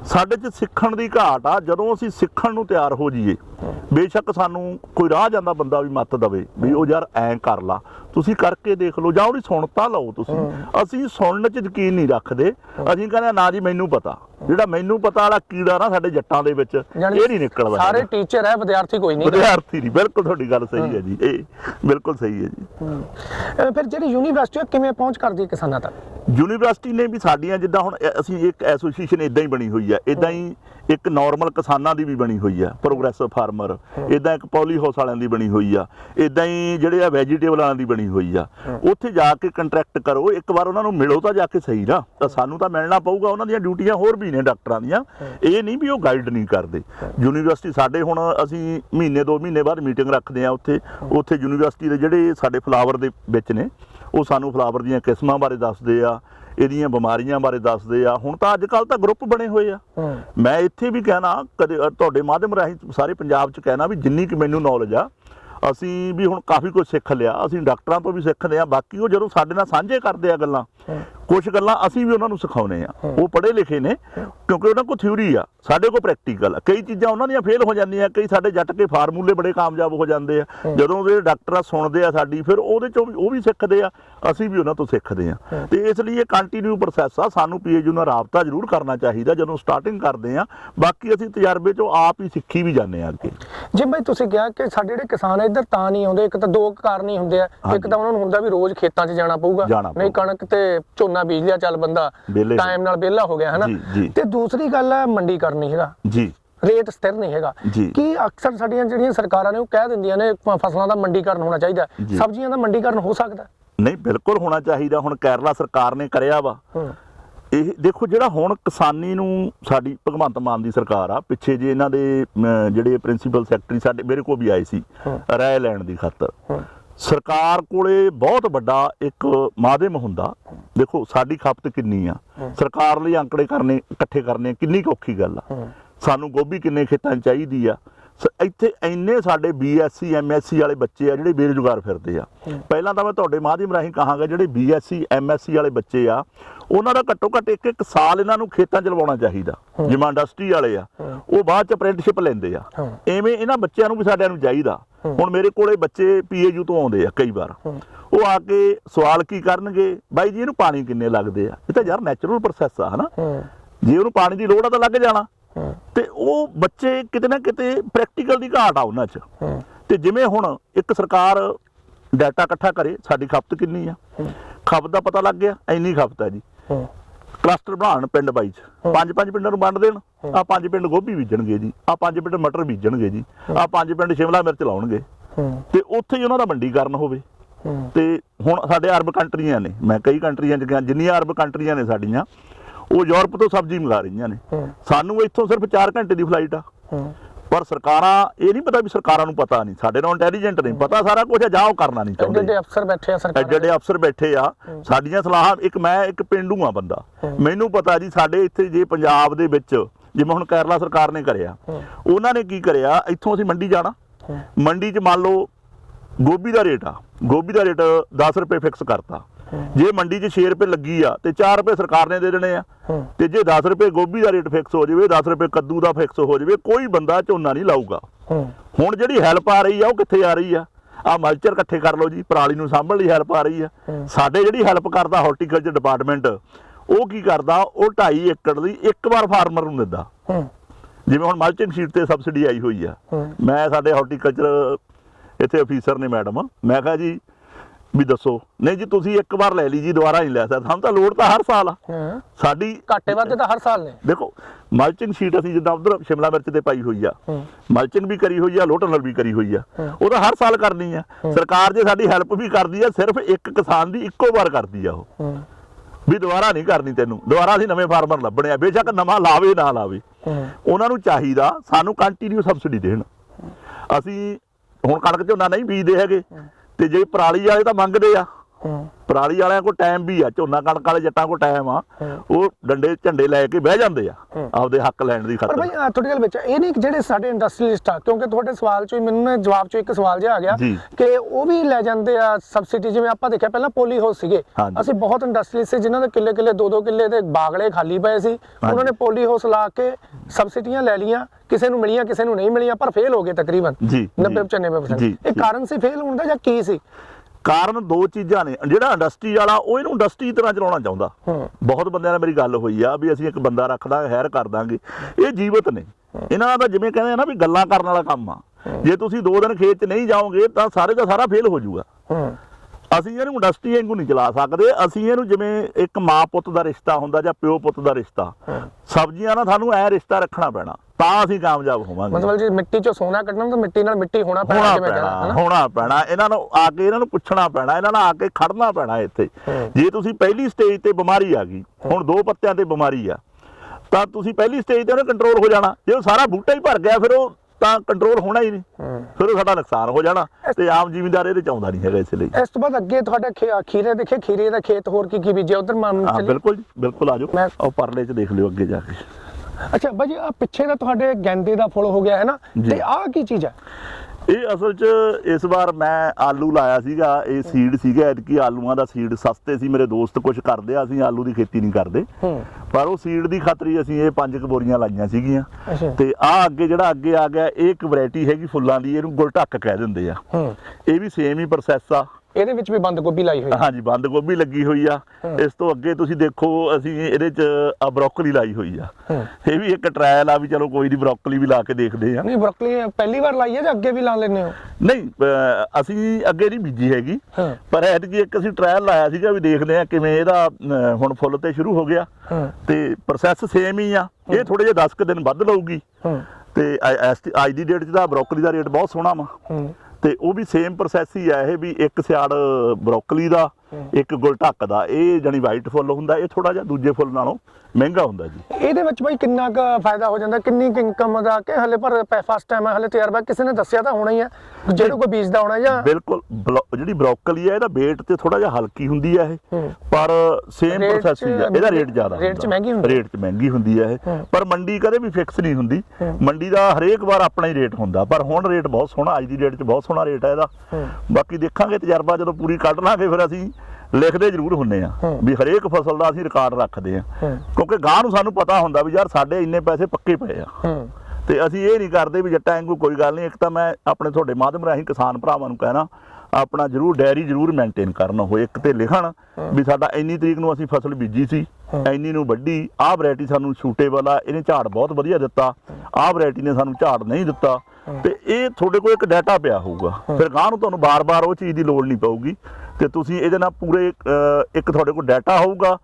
ਸਾਡੇ 'ਚ ਸਿੱਖਣ ਦੀ ਘਾਟ ਆ ਜਦੋਂ ਅਸੀਂ ਸਿੱਖਣ ਨੂੰ ਤਿਆਰ ਹੋ ਜਾਈਏ ਬੇਸ਼ੱਕ ਸਾਨੂੰ ਕੋਈ ਰਾਹ ਜਾਂਦਾ ਬੰਦਾ ਵੀ ਮੱਤ ਦਵੇ ਵੀ ਉਹ ਯਾਰ ਐਂ ਕਰ ਲਾ। ਤੁਸੀਂ ਕਰਕੇ ਦੇਖ ਲਓ ਜਾਂ ਉਹਦੀ ਸੁਣਤਾ ਲਓ ਤੁਸੀਂ। ਅਸੀਂ ਸੁਣਨ 'ਚ ਯਕੀਨ ਨਹੀਂ ਰੱਖਦੇ। ਅਸੀਂ ਕਹਿੰਦੇ ਨਾ ਜੀ ਮੈਨੂੰ ਪਤਾ। ਜਿਹੜਾ ਮੈਨੂੰ ਪਤਾ ਵਾਲਾ ਕੀੜਾ ਨਾ ਸਾਡੇ ਜੱਟਾਂ ਦੇ ਵਿੱਚ ਇਹ ਨਹੀਂ ਨਿਕਲਦਾ ਸਾਰੇ। ਟੀਚਰ ਹੈ ਵਿਦਿਆਰਥੀ ਕੋਈ ਨਹੀਂ। ਵਿਦਿਆਰਥੀ ਨਹੀਂ। ਬਿਲਕੁਲ ਤੁਹਾਡੀ ਗੱਲ ਸਹੀ ਹੈ ਜੀ। ਇਹ ਬਿਲਕੁਲ ਸਹੀ ਹੈ ਜੀ। ਫਿਰ ਜਿਹੜੀ ਯੂਨੀਵਰਸਿਟੀ ਉਹ ਕਿਵੇਂ ਪਹੁੰਚ ਕਰਦੀ ਹੈ ਕਿਸਾਨਾਂ ਤੱਕ? ਯੂਨੀਵਰਸਿਟੀ ਨੇ ਵੀ ਸਾਡੀਆਂ ਜਿੱਦਾਂ ਹੁਣ ਅਸੀਂ ਇੱਕ ਐਸੋਸੀਏਸ਼ਨ ਇਦਾਂ ਹੀ ਬਣੀ ਹੋਈ ਹੈ ਇਦਾਂ ਹੀ ਇੱਕ ਨਾਰਮਲ ਕਿਸਾਨਾਂ ਦੀ ਵੀ ਬਣੀ ਹੋਈ ਆ ਪ੍ਰੋਗਰੈਸਿਵ ਫਾਰਮਰ ਇਦਾਂ ਇੱਕ ਪੌਲੀ ਹਾਊਸ ਵਾਲਿਆਂ ਦੀ ਬਣੀ ਹੋਈ ਆ। ਇਦਾਂ ਹੀ ਜਿਹੜੇ ਆ ਵੈਜੀਟੇਬਲ ਵਾਲਿਆਂ ਦੀ ਬਣੀ ਹੋਈ ਆ। ਉੱਥੇ ਜਾ ਕੇ ਕੰਟਰੈਕਟ ਕਰੋ ਇੱਕ ਵਾਰ ਉਹਨਾਂ ਨੂੰ ਮਿਲੋ ਤਾਂ ਜਾ ਕੇ ਸਹੀ ਨਾ। ਤਾਂ ਸਾਨੂੰ ਤਾਂ ਮਿਲਣਾ ਪਊਗਾ ਉਹਨਾਂ ਦੀਆਂ ਡਿਊਟੀਆਂ ਹੋਰ ਵੀ ਨੇ ਡਾਕਟਰਾਂ ਦੀਆਂ। ਇਹ ਨਹੀਂ ਵੀ ਉਹ ਗਾਈਡ ਨਹੀਂ ਕਰਦੇ। ਯੂਨੀਵਰਸਿਟੀ ਸਾਡੇ ਹੁਣ ਅਸੀਂ ਮਹੀਨੇ ਦੋ ਮਹੀਨੇ ਬਾਅਦ ਮੀਟਿੰਗ ਰੱਖਦੇ ਆ ਉੱਥੇ। ਉੱਥੇ ਯੂਨੀਵਰਸਿਟੀ ਦੇ ਜਿਹੜੇ ਸਾਡੇ ਫਲਾਵਰ ਦੇ ਵਿੱਚ ਨੇ ਉਹ ਸਾਨੂੰ ਫਲਾਵਰ ਦੀਆਂ ਕਿਸਮਾਂ ਬਾਰੇ ਦੱਸਦੇ ਆ ਇਹਦੀਆਂ ਬਿਮਾਰੀਆਂ ਬਾਰੇ ਦੱਸਦੇ ਆ। ਹੁਣ ਤਾਂ ਅੱਜ ਕੱਲ ਤਾਂ ਗਰੁੱਪ ਬਣੇ ਹੋਏ ਆ। ਮੈਂ ਇੱਥੇ ਵੀ ਕਹਿਣਾ ਕਦੇ ਤੁਹਾਡੇ ਮਾਧਿਅਮ ਰਾਹੀਂ ਸਾਰੇ ਪੰਜਾਬ 'ਚ ਕਹਿਣਾ ਵੀ ਜਿੰਨੀ ਕਿ ਮੈਨੂੰ ਨੌਲੇਜ ਆ ਅਸੀਂ ਵੀ ਹੁਣ ਕਾਫੀ ਕੁਝ ਸਿੱਖ ਲਿਆ ਅਸੀਂ ਡਾਕਟਰਾਂ ਤੋਂ ਵੀ ਸਿੱਖਦੇ ਆ ਬਾਕੀ ਉਹ ਜਦੋਂ ਸਾਡੇ ਨਾਲ ਸਾਂਝੇ ਕਰਦੇ ਆ ਗੱਲਾਂ ਕੁਝ ਗੱਲਾਂ ਅਸੀਂ ਵੀ ਉਹਨਾਂ ਨੂੰ ਸਿਖਾਉਨੇ ਆ ਉਹ ਪੜ੍ਹੇ ਲਿਖੇ ਨੇ ਕਿਉਂਕਿ ਉਹਨਾਂ ਕੋਲ ਥਿਊਰੀ ਆ ਸਾਡੇ ਕੋਲ ਪ੍ਰੈਕਟੀਕਲ ਆ। ਕਈ ਚੀਜ਼ਾਂ ਉਹਨਾਂ ਦੀਆਂ ਫੇਲ ਹੋ ਜਾਂਦੀਆਂ ਕਈ ਸਾਡੇ ਜੱਟ ਕੇ ਫਾਰਮੂਲੇ ਬੜੇ ਕਾਮਯਾਬ ਹੋ ਜਾਂਦੇ ਆ। ਜਦੋਂ ਉਹ ਡਾਕਟਰ ਆ ਸੁਣਦੇ ਆ ਸਾਡੀ ਫਿਰ ਉਹਦੇ ਚੋਂ ਉਹ ਵੀ ਸਿੱਖਦੇ ਆ ਅਸੀਂ ਵੀ ਉਹਨਾਂ ਤੋਂ ਸਿੱਖਦੇ ਆ। ਤੇ ਇਸ ਲਈ ਇਹ ਕੰਟੀਨਿਊ ਪ੍ਰੋਸੈਸ ਆ ਸਾਨੂੰ ਪੀਏਯੂ ਨਾਲ ਰਾਬਤਾ ਜ਼ਰੂਰ ਕਰਨਾ ਚਾਹੀਦਾ ਜਦੋਂ ਸਟਾਰਟਿੰਗ ਕਰਦੇ ਆ। ਬਾਕੀ ਅਸੀਂ ਤਜਰਬੇ ਚੋਂ ਆਪ ਹੀ ਸਿੱਖੀ ਵੀ ਜਾਂਦੇ ਆ ਅੱਗੇ। ਜੇ ਬਈ ਤੁਸੀਂ ਕਿਹਾ ਕਿ ਸਾਡੇ ਜਿਹੜੇ ਕਿਸਾਨ ਇੱਧਰ ਤਾਂ ਨਹੀਂ ਆਉਂਦੇ ਇੱਕ ਤਾਂ ਦੋ ਕਾਰਨ ਹੀ ਹੁੰਦੇ ਆ ਇੱਕ। ਤਾਂ ਉਹਨਾਂ ਨੂੰ ਹੁੰਦਾ ਵੀ ਰੋਜ਼ ਖੇਤਾਂ 'ਚ ਜਾਣਾ ਪਊਗਾ। ਨਹੀਂ। ਕਣਕ ਤੇ ਝੋਨਾ ਬੀਜ ਲਿਆ ਚੱਲ ਬੰਦਾ। ਟਾਈਮ ਨਾਲ ਵਿਹਲਾ ਹੋ ਗਿਆ ਹਨਾ। ਤੇ ਦੂਸਰੀ ਗੱਲ ਹੈ ਮੰਡੀ ਕਰਨੀ ਹੈਗਾ ਜੀ ਰੇਟ ਸਥਿਰ ਨਹੀਂ ਹੈਗਾ। ਕੀ ਅਕਸਰ ਸਾਡੀਆਂ ਜਿਹੜੀਆਂ ਸਰਕਾਰਾਂ ਨੇ ਉਹ ਕਹਿ ਦਿੰਦੀਆਂ ਨੇ ਫਸਲਾਂ ਦਾ ਮੰਡੀਕਰਨ ਹੋਣਾ ਚਾਹੀਦਾ। ਸਬਜ਼ੀਆਂ ਦਾ ਮੰਡੀਕਰਨ ਹੋ ਸਕਦਾ? ਨਹੀਂ ਬਿਲਕੁਲ ਹੋਣਾ ਚਾਹੀਦਾ ਹੁਣ ਕੇਰਲਾ ਸਰਕਾਰ ਨੇ ਕਰਿਆ ਵਾ ਇਹ ਦੇਖੋ ਜਿਹੜਾ ਹੁਣ ਕਿਸਾਨੀ ਨੂੰ ਸਾਡੀ ਭਗਵੰਤ ਮਾਨ ਦੀ ਸਰਕਾਰ ਆ ਪਿੱਛੇ ਜੇ ਇਹਨਾਂ ਦੇ ਜਿਹੜੇ ਪ੍ਰਿੰਸੀਪਲ ਸੈਕਟਰੀ ਸਾਡੇ ਮੇਰੇ ਕੋਲ ਵੀ ਆਏ ਸੀ। ਰਾਏ ਲੈਣ ਦੀ ਖਾਤਰ ਸਰਕਾਰ ਕੋਲੇ ਬਹੁਤ ਵੱਡਾ ਇੱਕ ਮਾਧਿਅਮ ਹੁੰਦਾ ਦੇਖੋ ਸਾਡੀ ਖਪਤ ਕਿੰਨੀ ਆ? ਸਰਕਾਰ ਲਈ ਅੰਕੜੇ ਕਰਨੇ ਇਕੱਠੇ ਕਰਨੇ ਕਿੰਨੀ ਔਖੀ ਗੱਲ ਆ। ਸਾਨੂੰ ਗੋਭੀ ਕਿੰਨੇ ਖੇਤਾਂ 'ਚ ਚਾਹੀਦੀ ਆ? ਸ- ਇੱਥੇ ਇੰਨੇ ਸਾਡੇ ਬੀਐਸਸੀ ਐਮਐਸਸੀ ਵਾਲੇ ਬੱਚੇ ਆ ਜਿਹੜੇ ਬੇਰੁਜ਼ਗਾਰ ਫਿਰਦੇ ਆ। ਪਹਿਲਾਂ ਤਾਂ ਮੈਂ ਤੁਹਾਡੇ ਮਾਧਿਅਮ ਰਾਹੀਂ ਕਹਾਂਗਾ ਜਿਹੜੇ ਬੀਐਸਸੀ ਐਮਐਸਸੀ ਵਾਲੇ ਬੱਚੇ ਆ ਉਹਨਾਂ ਦਾ ਘੱਟੋ ਘੱਟ ਇੱਕ ਇੱਕ ਸਾਲ ਇਹਨਾਂ ਨੂੰ ਖੇਤਾਂ 'ਚ ਲਵਾਉਣਾ ਚਾਹੀਦਾ ਜਿਵੇਂ ਇੰਡਸਟਰੀ ਵਾਲੇ ਆ ਉਹ ਬਾਅਦ 'ਚ ਅਪ੍ਰੈਂਟਿਸਸ਼ਿਪ ਲੈਂਦੇ ਆ। ਹੂੰ। ਐਵੇਂ ਇਹਨਾਂ ਬੱਚਿਆਂ ਨੂੰ ਵੀ ਸਾਡਿਆਂ ਨੂੰ ਚਾਹੀਦਾ। ਹੁਣ ਮੇਰੇ ਕੋਲੇ ਬੱਚੇ ਪੀਏਯੂ ਤੋਂ ਆਉਂਦੇ ਆ ਕਈ ਵਾਰ। ਉਹ ਆ ਕੇ ਸਵਾਲ ਕੀ ਕਰਨਗੇ? ਬਾਈ ਜੀ ਇਹਨੂੰ ਪਾਣੀ ਕਿੰਨੇ ਲੱਗਦੇ ਆ? ਇਹ ਤਾਂ ਯਾਰ ਨੈਚੁਰਲ ਪ੍ਰੋਸੈਸ ਆ ਹਨਾ? ਹੂੰ। ਜੇ ਉਹਨੂੰ ਪਾਣੀ ਦੀ ਲੋੜ ਆ ਤਾਂ ਲੱਗ ਜਾਣਾ। ਤੇ ਉਹ ਬੱਚੇ ਕਿਤੇ ਨਾ ਕਿਤੇ ਪ੍ਰੈਕਟੀਕਲ ਦੀ ਘਾਟ ਆ ਉਹਨਾਂ 'ਚ। ਤੇ ਜਿਵੇਂ ਹੁਣ ਇੱਕ ਸਰਕਾਰ ਡਾਟਾ ਇਕੱਠਾ ਕਰੇ ਸਾਡੀ ਖਪਤ ਕਿੰਨੀ ਆ? ਖਪਤ ਦਾ ਪਤਾ ਲੱਗ ਗਿਆ ਇੰਨੀ ਖਪਤ ਹੈ ਜੀ। ਕਲਸਟਰ ਬਣਾਉਣ ਪਿੰਡ ਬਾਈ ਚ। ਪੰਜ ਪੰਜ ਪਿੰਡਾਂ ਨੂੰ ਵੰਡ ਦੇਣ। ਆ ਪੰਜ ਪਿੰਡ ਗੋਭੀ ਬੀਜਣਗੇ ਜੀ। ਆ ਪੰਜ ਪਿੰਡ ਮਟਰ ਬੀਜਣਗੇ ਜੀ। ਆ ਪੰਜ ਪਿੰਡ ਸ਼ਿਮਲਾ ਮਿਰਚ ਲਾਉਣਗੇ। ਤੇ ਉੱਥੇ ਹੀ ਉਹਨਾਂ ਦਾ ਮੰਡੀਕਰਨ ਹੋਵੇ। ਤੇ ਹੁਣ ਸਾਡੇ ਅਰਬ ਕੰਟਰੀਆਂ ਨੇ ਮੈਂ ਕਈ ਕੰਟਰੀਆਂ ਚ ਗਿਆ ਜਿੰਨੀਆਂ ਅਰਬ ਕੰਟਰੀਆਂ ਨੇ ਸਾਡੀਆਂ ਉਹ ਯੂਰਪ ਤੋਂ ਸਬਜ਼ੀ ਮੰਗਾ ਰਹੀਆਂ ਨੇ। ਸਾਨੂੰ ਇੱਥੋਂ ਸਿਰਫ 4 ਘੰਟੇ ਦੀ ਫਲਾਈਟ ਆ। ਪਰ ਸਰਕਾਰਾਂ ਇਹ ਨਹੀਂ ਪਤਾ ਵੀ ਸਰਕਾਰਾਂ ਨੂੰ ਪਤਾ ਨਹੀਂ। ਸਾਡੇ ਨਾਲ ਇੰਟੈਲੀਜੈਂਟ ਨਹੀਂ ਪਤਾ ਸਾਰਾ ਕੁਝ ਜਾ ਉਹ ਕਰਨਾ ਨਹੀਂ ਚਾਹੁੰਦੇ। ਐਡੇ ਅਫਸਰ ਬੈਠੇ ਆ ਸਰਕਾਰ ਐਡੇ ਅਫਸਰ ਬੈਠੇ ਆ ਸਾਡੀਆਂ ਸਲਾਹਾਂ ਇੱਕ ਮੈਂ ਇੱਕ ਪਿੰਡੂ ਆ ਬੰਦਾ। ਮੈਨੂੰ ਪਤਾ ਜੀ ਸਾਡੇ ਇੱਥੇ ਜੇ ਪੰਜਾਬ ਦੇ ਵਿੱਚ ਜਿਵੇਂ ਹੁਣ ਕੇਰਲਾ ਸਰਕਾਰ ਨੇ ਕਰਿਆ ਉਹਨਾਂ ਨੇ ਕੀ ਕਰਿਆ ਇੱਥੋਂ ਅਸੀਂ ਮੰਡੀ ਜਾਣਾ। ਮੰਡੀ 'ਚ ਮੰਨ ਲਓ ਗੋਭੀ ਦਾ ਰੇਟ ਆ। ਗੋਭੀ ਦਾ ਰੇਟ 10 ਰੁਪਏ ਫਿਕਸ ਕਰਤਾ। ਜੇ ਮੰਡੀ 'ਚ 6 ਰੁਪਏ ਲੱਗੀ ਆ ਤੇ 4 ਰੁਪਏ ਸਰਕਾਰ ਨੇ ਦੇ ਦੇਣੇ ਆ ਤੇ ਜੇ 10 ਰੁਪਏ ਗੋਭੀ ਦਾ ਰੇਟ ਫਿਕਸ ਹੋ ਜਾਵੇ 10 ਰੁਪਏ ਕੱਦੂ ਦਾ ਫਿਕਸ ਹੋ ਜਾਵੇ ਕੋਈ ਬੰਦਾ ਝੋਨਾ ਨਹੀਂ ਲਾਊਗਾ। ਹੁਣ ਜਿਹੜੀ ਹੈਲਪ ਆ ਰਹੀ ਆ ਉਹ ਕਿੱਥੇ ਆ ਰਹੀ ਆ? ਆ ਮਲਚਰ ਇਕੱਠੇ ਕਰ ਲਓ ਜੀ ਪਰਾਲੀ ਨੂੰ ਸਾਂਭਣ ਲਈ ਹੈਲਪ ਆ ਰਹੀ ਆ। ਸਾਡੇ ਜਿਹੜੀ ਹੈਲਪ ਕਰਦਾ ਹਾਰਟੀਕਲਚਰ ਡਿਪਾਰਟਮੈਂਟ ਉਹ ਕੀ ਕਰਦਾ? ਉਹ 2.5 ਏਕੜ ਦੀ ਇੱਕ ਵਾਰ ਫਾਰਮਰ ਨੂੰ ਦਿੰਦਾ। ਜਿਵੇਂ ਹੁਣ ਮਲਚਿੰਗ ਸ਼ੀਟ ਤੇ ਸਬਸਿਡੀ ਆਈ ਹੋਈ ਆ। ਮੈਂ ਸਾਡੇ ਹਾਰਟੀਕਲਚਰ ਇੱਥੇ ਅਫੀਸਰ ਨੇ ਮੈਡਮ ਮੈਂ ਕਿਹਾ ਜੀ ਵੀ ਦੱਸੋ। ਨਹੀਂ ਜੀ ਤੁਸੀਂ ਇੱਕ ਵਾਰ ਲੈ ਲਈ ਜੀ ਦੁਬਾਰਾ ਨਹੀਂ ਲੈ ਸਕਦੇ। ਸਾਨੂੰ ਤਾਂ ਲੋੜ ਤਾਂ ਹਰ ਸਾਲ ਆ। ਹੂੰ। ਸਾਡੀ ਘਾਟੇ ਵਾਧੇ ਤਾਂ ਹਰ ਸਾਲ ਨੇ। ਦੇਖੋ ਮਲਚਿੰਗ ਸ਼ੀਟ ਅਸੀਂ ਜਿੱਦਾਂ ਉਧਰ ਸ਼ਿਮਲਾ ਮਿਰਚ ਤੇ ਪਾਈ ਹੋਈ ਆ। ਮਲਚਿੰਗ ਵੀ ਕਰੀ ਹੋਈ ਆ ਲੋਟਨਰ ਵੀ ਕਰੀ ਹੋਈ ਆ। ਉਹ ਤਾਂ ਹਰ ਸਾਲ ਕਰਨੀ ਆ। ਸਰਕਾਰ ਜੇ ਸਾਡੀ ਹੈਲਪ ਵੀ ਕਰਦੀ ਆ ਸਿਰਫ ਇੱਕ ਕਿਸਾਨ ਦੀ ਇੱਕੋ ਵਾਰ ਕਰਦੀ ਆ ਉਹ। ਵੀ ਦੁਬਾਰਾ ਨਹੀਂ ਕਰਨੀ ਤੈਨੂੰ। ਦੁਬਾਰਾ ਅਸੀਂ ਨਵੇਂ ਫਾਰਮਰ ਲੱਭਣੇ ਆ। ਬੇਸ਼ੱਕ ਨਵਾਂ ਲਾਵੇ ਨਾ ਲਾਵੇ। ਉਹਨਾਂ ਨੂੰ ਚਾਹੀਦਾ ਸਾਨੂੰ ਕੰਟੀਨਿਊ ਸਬਸਿਡੀ ਦੇਣ। ਅਸੀਂ ਹੁਣ ਕਣਕ ਝੋਨਾ ਨਹੀਂ ਬੀਜਦੇ ਹੈਗੇ। ਤੇ ਜੇ ਪਰਾਲੀ ਵਾਲੇ ਤਾਂ ਮੰਗਦੇ ਆ। ਪਰਾਲੀ ਵਾਲਿਆਂ ਕੋਲ ਟਾਈਮ ਵੀ ਆ ਝੋਨਾ ਕਣਕ ਵਾਲੇ ਜੱਟਾਂ ਕੋਲ ਟਾਈਮ ਆ। ਉਹ ਡੰਡੇ ਝੰਡੇ ਲੈ ਕੇ ਬਹਿ ਜਾਂਦੇ ਆ ਆਪਦੇ ਹੱਕ ਲੈਣ ਦੀ ਪਰ ਖਾਤਰ। ਭਾਈ ਆਹ ਤੁਹਾਡੀ ਗੱਲ ਵਿੱਚ ਇਹ ਨਹੀਂ ਕਿ ਜਿਹੜੇ ਸਾਡੇ ਇੰਡਸਟਰੀਲਿਸਟ ਆ ਕਿਉਂਕਿ ਤੁਹਾਡੇ ਸਵਾਲ ਚੋਂ ਮੈਨੂੰ ਨਾ ਜਵਾਬ ਚੋਂ ਇੱਕ ਸਵਾਲ ਜਿਹਾ ਆ ਗਿਆ। ਕਿ ਉਹ ਵੀ ਲੈ ਜਾਂਦੇ ਆ ਸਬਸਿਡੀ ਜਿਵੇਂ ਆਪਾਂ ਦੇਖਿਆ ਪਹਿਲਾਂ ਪੋਲੀ ਹਾਊਸ ਸੀਗੇ। ਅਸੀਂ ਬਹੁਤ ਇੰਡਸਟਰੀਲਿਸਟ ਸੀ ਜਿਨ੍ਹਾਂ ਦੇ ਕਿੱਲੇ ਕਿੱਲੇ ਦੋ ਦੋ ਕਿੱਲੇ ਦੇ ਬਾਗਲੇ ਖਾਲੀ ਪਏ ਸੀ। ਉਹਨਾਂ ਨੇ ਪੋਲੀ ਹਾਊਸ ਲਾ ਕੇ ਸਬਸਿਡੀਆਂ ਲੈ ਲੀਆਂ ਕਿਸੇ ਨੂੰ ਮਿਲੀਆਂ ਕਿਸੇ ਨੂੰ ਨਹੀਂ ਮਿਲੀਆਂ ਪਰ ਫੇਲ ਹੋ ਗਏ ਤਕਰੀਬਨ ਜੀ, 90 95% ਜੀ, ਇਹ। ਕਾਰਨ ਸੀ ਫੇਲ ਹੋਣ ਦਾ ਜਾਂ ਕੀ ਸੀ? ਕਾਰਨ ਦੋ ਚੀਜ਼ਾਂ ਨੇ। ਜਿਹੜਾ ਇੰਡਸਟਰੀ ਵਾਲਾ ਉਹ ਇਹਨੂੰ ਇੰਡਸਟਰੀ ਤਰ੍ਹਾਂ ਚਲਾਉਣਾ ਚਾਹੁੰਦਾ। ਬਹੁਤ ਬੰਦਿਆਂ ਨਾਲ ਮੇਰੀ ਗੱਲ ਹੋਈ ਆ ਵੀ ਅਸੀਂ ਇੱਕ ਬੰਦਾ ਰੱਖਦਾ ਹੈਰ ਕਰ ਦਾਂਗੇ। ਇਹ ਜੀਵਤ ਨੇ। ਇਹਨਾਂ ਦਾ ਜਿਵੇਂ ਕਹਿੰਦੇ ਆ ਨਾ ਵੀ ਗੱਲਾਂ ਕਰਨ ਵਾਲਾ ਕੰਮ ਆ। ਜੇ ਤੁਸੀਂ ਦੋ ਦਿਨ ਖੇਤ 'ਚ ਨਹੀਂ ਜਾਓਗੇ ਤਾਂ ਸਾਰੇ ਦਾ ਸਾਰਾ ਫੇਲ ਹੋ। ਜਾਊਗਾ ਅਸੀਂ ਇਹਨੂੰ ਇੰਡਸਟਰੀ ਵਾਂਗੂ ਨਹੀਂ ਚਲਾ ਸਕਦੇ। ਅਸੀਂ ਇਹਨੂੰ ਜਿਵੇਂ ਇੱਕ ਮਾਂ ਪੁੱਤ ਦਾ ਰਿਸ਼ਤਾ ਹੁੰਦਾ ਜਾਂ ਪਿਓ ਪੁੱਤ ਦਾ ਰਿਸ਼ਤਾ। ਸਬਜ਼ੀਆਂ ਨਾਲ ਸਾਨੂੰ ਐ ਰਿਸ਼ਤਾ ਰੱਖਣਾ ਪੈਣਾ। ਤਾਂ ਅਸੀਂ ਕਾਮਯਾਬ ਹੋਵਾਂਗੇ। ਮਤਲਬ ਜੇ ਮਿੱਟੀ ਚੋਂ ਸੋਨਾ ਕੱਢਣਾ ਤਾਂ ਮਿੱਟੀ ਨਾਲ ਮਿੱਟੀ ਹੋਣਾ ਪੈਣਾ ਜਿਵੇਂ ਕਹਿੰਦਾ ਹੋਣਾ ਪੈਣਾ। ਇਹਨਾਂ ਨੂੰ ਆ ਕੇ ਇਹਨਾਂ ਨੂੰ ਪੁੱਛਣਾ ਪੈਣਾ ਇਹਨਾਂ ਨਾਲ ਆ ਕੇ ਖੜਨਾ ਪੈਣਾ ਇੱਥੇ। ਜੇ ਤੁਸੀਂ ਪਹਿਲੀ ਸਟੇਜ ਤੇ ਬਿਮਾਰੀ ਆ ਗਈ ਹੁਣ ਦੋ ਪੱਤਿਆਂ ਤੇ ਬਿਮਾਰੀ ਆ ਤਾਂ ਤੁਸੀਂ ਪਹਿਲੀ ਸਟੇਜ ਤੇ ਉਹਨੇ ਕੰਟਰੋਲ ਹੋ ਜਾਣਾ। ਜੇ ਉਹ ਸਾਰਾ ਬੂਟਾ ਹੀ ਭਰ ਗਿਆ ਫਿਰ ਉਹ ਤਾਂ ਕੰਟਰੋਲ ਹੋਣਾ ਹੀ ਨਹੀਂ। ਫਿਰ ਉਹ ਸਾਡਾ ਨੁਕਸਾਨ ਹੋ ਜਾਣਾ ਤੇ ਆਮ ਜ਼ਿਮੀਂਦਾਰ ਇਹਦੇ ਚ ਆਉਂਦਾ ਨਹੀਂ ਹੈਗਾ ਇਸ ਲਈ। ਇਸ ਤੋਂ ਬਾਅਦ ਅੱਗੇ ਤੁਹਾਡੇ ਖੀਰੇ ਦੇਖੇ ਖੀਰੇ ਦਾ ਖੇਤ ਹੋਰ ਕੀ ਕੀ ਬੀਜਿਆ? ਉਧਰ ਹਾਂ ਚਲੀ। ਬਿਲਕੁਲ ਬਿਲਕੁਲ ਆ ਜਾਓ। ਮੈਂ- ਉਹ ਪਰਲੇ ਚ ਦੇਖ ਲਿਓ ਅੱਗੇ ਜਾ ਕੇ। ਅੱਛਾ ਬਾਜੀ ਆ ਪਿੱਛੇ ਦਾ ਤੁਹਾਡੇ ਗੈਂਦੇ ਦਾ ਫੁੱਲ ਹੋ ਗਿਆ ਹੈ ਨਾ। ਤੇ ਆਹ ਕੀ ਚੀਜ਼ ਹੈ? ਇਹ ਅਸਲ 'ਚ ਇਸ ਵਾਰ ਮੈਂ ਆਲੂ ਲਾਇਆ ਸੀਗਾ ਇਹ ਸੀਡ ਸੀਗਾ ਐਤਕੀ ਆਲੂਆਂ ਦਾ ਸੀਡ ਸਸਤੇ ਸੀ ਮੇਰੇ ਦੋਸਤ ਕੁਝ ਕਰਦੇ ਆ ਅਸੀਂ ਆਲੂ ਦੀ ਖੇਤੀ ਨਹੀਂ ਕਰਦੇ। ਪਰ ਉਹ ਸੀਡ ਦੀ ਖਾਤਰੀ ਅਸੀਂ ਇਹ ਪੰਜ ਕੁ ਬੋਰੀਆਂ ਲਾਈਆਂ ਸੀਗੀਆਂ। ਤੇ ਆ ਅੱਗੇ ਜਿਹੜਾ ਅੱਗੇ ਆ ਗਿਆ ਇਹ ਇੱਕ ਵੈਰਾਈਟੀ ਹੈਗੀ ਫੁੱਲਾਂ ਦੀ ਇਹਨੂੰ ਗੁਲਟੱਕ ਕਹਿ ਦਿੰਦੇ ਆ। ਇਹ ਵੀ ਸੇਮ ਹੀ ਪ੍ਰੋਸੈਸ ਆ। ਇਹਦੇ ਵਿੱਚ ਵੀ ਬੰਦ ਗੋਭੀ ਲਾਈ ਹੋਈ ਹੈ ਹਾਂਜੀ ਬੰਦ ਗੋਭੀ ਲੱਗੀ ਹੋਈ ਆ। ਇਸ ਤੋਂ ਅੱਗੇ ਤੁਸੀਂ ਦੇਖੋ ਅਸੀਂ ਇਹਦੇ 'ਚ ਆ ਬਰੋਕਲੀ ਲਾਈ ਹੋਈ ਆ। ਇਹ ਵੀ ਇੱਕ ਟ੍ਰਾਇਲ ਆ ਵੀ ਚਲੋ ਕੋਈ ਨਹੀਂ ਬਰੋਕਲੀ ਵੀ ਲਾ ਕੇ ਦੇਖਦੇ ਆ। ਨਹੀਂ ਬਰੋਕਲੀ ਪਹਿਲੀ ਵਾਰ ਲਾਈ ਹੈ ਜਾਂ ਅੱਗੇ ਵੀ ਲਾ ਲੈਂਦੇ ਹੋ? ਨਹੀਂ ਅਸੀਂ ਅੱਗੇ ਨਹੀਂ ਬੀਜੀ ਹੈਗੀ। ਪਰ ਐਤਕੀ ਇੱਕ ਅਸੀਂ ਟ੍ਰਾਇਲ ਲਾਇਆ ਸੀਗਾ ਵੀ ਦੇਖਦੇ ਆ ਕਿਵੇਂ ਇਹਦਾ ਹੁਣ ਫੁੱਲ ਤੇ ਸ਼ੁਰੂ ਹੋ ਗਿਆ। ਤੇ ਪ੍ਰੋਸੈਸ ਸੇਮ ਹੀ ਆ। ਇਹ ਥੋੜੇ ਜਿਹਾ 10 ਕੁ ਦਿਨ ਵੱਧ ਲਊਗੀ। ਤੇ ਅੱਜ ਦੀ ਡੇਟ 'ਚ ਤਾਂ ਬਰੋਕਲੀ ਦਾ ਰੇਟ ਬਹੁਤ ਸੋਹਣਾ ਵਾ। ਤੇ ਉਹ ਵੀ ਸੇਮ ਪ੍ਰੋਸੈਸ ਹੀ ਆ ਇਹ ਵੀ ਇੱਕ ਸਿਆੜ ਬਰੋਕਲੀ ਦਾ ਇੱਕ ਗੁਲਟੱਕ ਦਾ ਇਹ ਜਣੀ ਵਾਈਟ ਫੁੱਲ ਹੁੰਦਾ ਇਹ ਥੋੜਾ ਜਿਹਾ ਦੂਜੇ ਫੁੱਲ ਨਾਲੋਂ ਮਹਿੰਗਾ ਹੁੰਦਾ ਜੀ ਇਹਦੇ ਵਿੱਚ ਬਾਈ ਕਿੰਨਾ ਕੁ ਫਾਇਦਾ ਹੋ ਜਾਂਦਾ ਕਿੰਨੀ ਕੁ ਇਨਕਮ ਦਾ ਕਿ ਹਲੇ ਪਰ ਫਸਟ ਟਾਈਮ ਹੈ ਹਲੇ ਤਜਰਬਾ ਕਿਸੇ ਨੇ ਦੱਸਿਆ ਤਾਂ ਹੋਣਾ ਹੀ ਹੈ ਜਿਹੜੇ ਕੋਈ ਬੀਜਦਾ ਹੋਣਾ ਜਾਂ ਬਿਲਕੁਲ ਬਲੋ- ਜਿਹੜੀ ਬਰੋਕਲੀ ਹੈ ਇਹਦਾ weight ਤੇ ਥੋੜਾ ਜਿਹਾ ਹਲਕੀ ਹੁੰਦੀ ਹੈ ਇਹ ਹੂੰ। ਪਰ ਸੇਮ ਪ੍ਰੋਸੈਸ ਹੀ ਆ ਇਹਦਾ ਰੇਟ ਜ਼ਿਆਦਾ rate ਚ। ਮਹਿੰਗੀ ਹੁੰਦੀ ਹੈ। ਰੇਟ 'ਚ ਮਹਿੰਗੀ ਹੁੰਦੀ ਹੈ ਇਹ ਹੂੰ। ਪਰ ਮੰਡੀ ਕਦੇ ਵੀ ਫਿਕਸ ਨਹੀਂ ਹੁੰਦੀ ਹੂੰ। ਮੰਡੀ ਦਾ ਹਰੇਕ ਵਾਰ ਆਪਣਾ ਹੀ ਰੇਟ ਹੁੰਦਾ ਪਰ ਹੁਣ ਰੇਟ ਬਹੁਤ ਸੋਹਣਾ ਅੱਜ ਦੀ ਡੇਟ 'ਚ ਬਹੁਤ ਸੋਹਣਾ ਰੇਟ ਹੈ ਇਹਦਾ ਹੂੰ। ਬਾਕੀ ਦੇਖਾਂਗੇ ਤਜਰਬਾ ਜਦੋਂ ਪੂਰੀ ਕੱਢ ਲਾਂਗੇ ਫਿਰ ਅਸੀਂ ਲਿਖਦੇ ਜ਼ਰੂਰ ਹੁੰਨੇ ਆ। ਵੀ ਹਰੇਕ ਫਸਲ ਦਾ ਅਸੀਂ ਰਿਕਾਰਡ ਰੱਖਦੇ ਆ। ਕਿਉਂਕਿ ਗਾਂ ਨੂੰ ਸਾਨੂੰ ਪਤਾ ਹੁੰਦਾ ਵੀ ਯਾਰ ਸਾਡੇ ਇੰਨੇ ਪੈਸੇ ਪੱਕੇ ਪਏ ਆ। ਤੇ ਅਸੀਂ ਇਹ ਨਹੀਂ ਕਰਦੇ ਵੀ ਜੱਟਾਂ ਵਾਂਗੂ ਕੋਈ ਗੱਲ ਨਹੀਂ ਇੱਕ ਤਾਂ ਮੈਂ ਆਪਣੇ ਤੁਹਾਡੇ ਮਾਧਿਅਮ ਰਾਹੀਂ ਕਿਸਾਨ ਭਰਾਵਾਂ ਨੂੰ ਕਹਿਣਾ ਆਪਣਾ ਜਰੂਰ ਡੈਰੀ ਜਰੂਰ ਮੇਨਟੇਨ ਕਰਨ ਉਹ ਇੱਕ ਤੇ ਲਿਖਣ ਵੀ ਸਾਡਾ ਇੰਨੀ ਤਰੀਕ ਨੂੰ ਅਸੀਂ ਫਸਲ ਬੀਜੀ ਸੀ ਇੰਨੀ ਨੂੰ ਵੱਢੀ ਆਹ ਵੈਰਾਈਟੀ ਸਾਨੂੰ ਸੂਟੇਬਲ ਆ ਇਹਨੇ ਝਾੜ ਬਹੁਤ ਵਧੀਆ ਦਿੱਤਾ ਆਹ ਵੈਰਾਈਟੀ ਨੇ ਸਾਨੂੰ ਝਾੜ ਨਹੀਂ ਦਿੱਤਾ। ਤੇ ਇਹ ਤੁਹਾਡੇ ਕੋਲ ਇੱਕ ਡਾਟਾ ਪਿਆ ਹੋਊਗਾ। ਫਿਰ ਗਾਂ ਨੂੰ ਤੁਹਾਨੂੰ ਬਾਰ-ਬਾਰ ਉਹ ਚੀਜ਼ ਦੀ ਲੋੜ ਨਹੀਂ ਪਊਗੀ। ਤੇ ਤੁਸੀਂ ਇਹਦੇ ਨਾਲ ਪੂਰੇ ਇੱਕ ਤੁਹਾਡੇ ਕੋਲ ਡਾਟਾ ਹੋਊਗਾ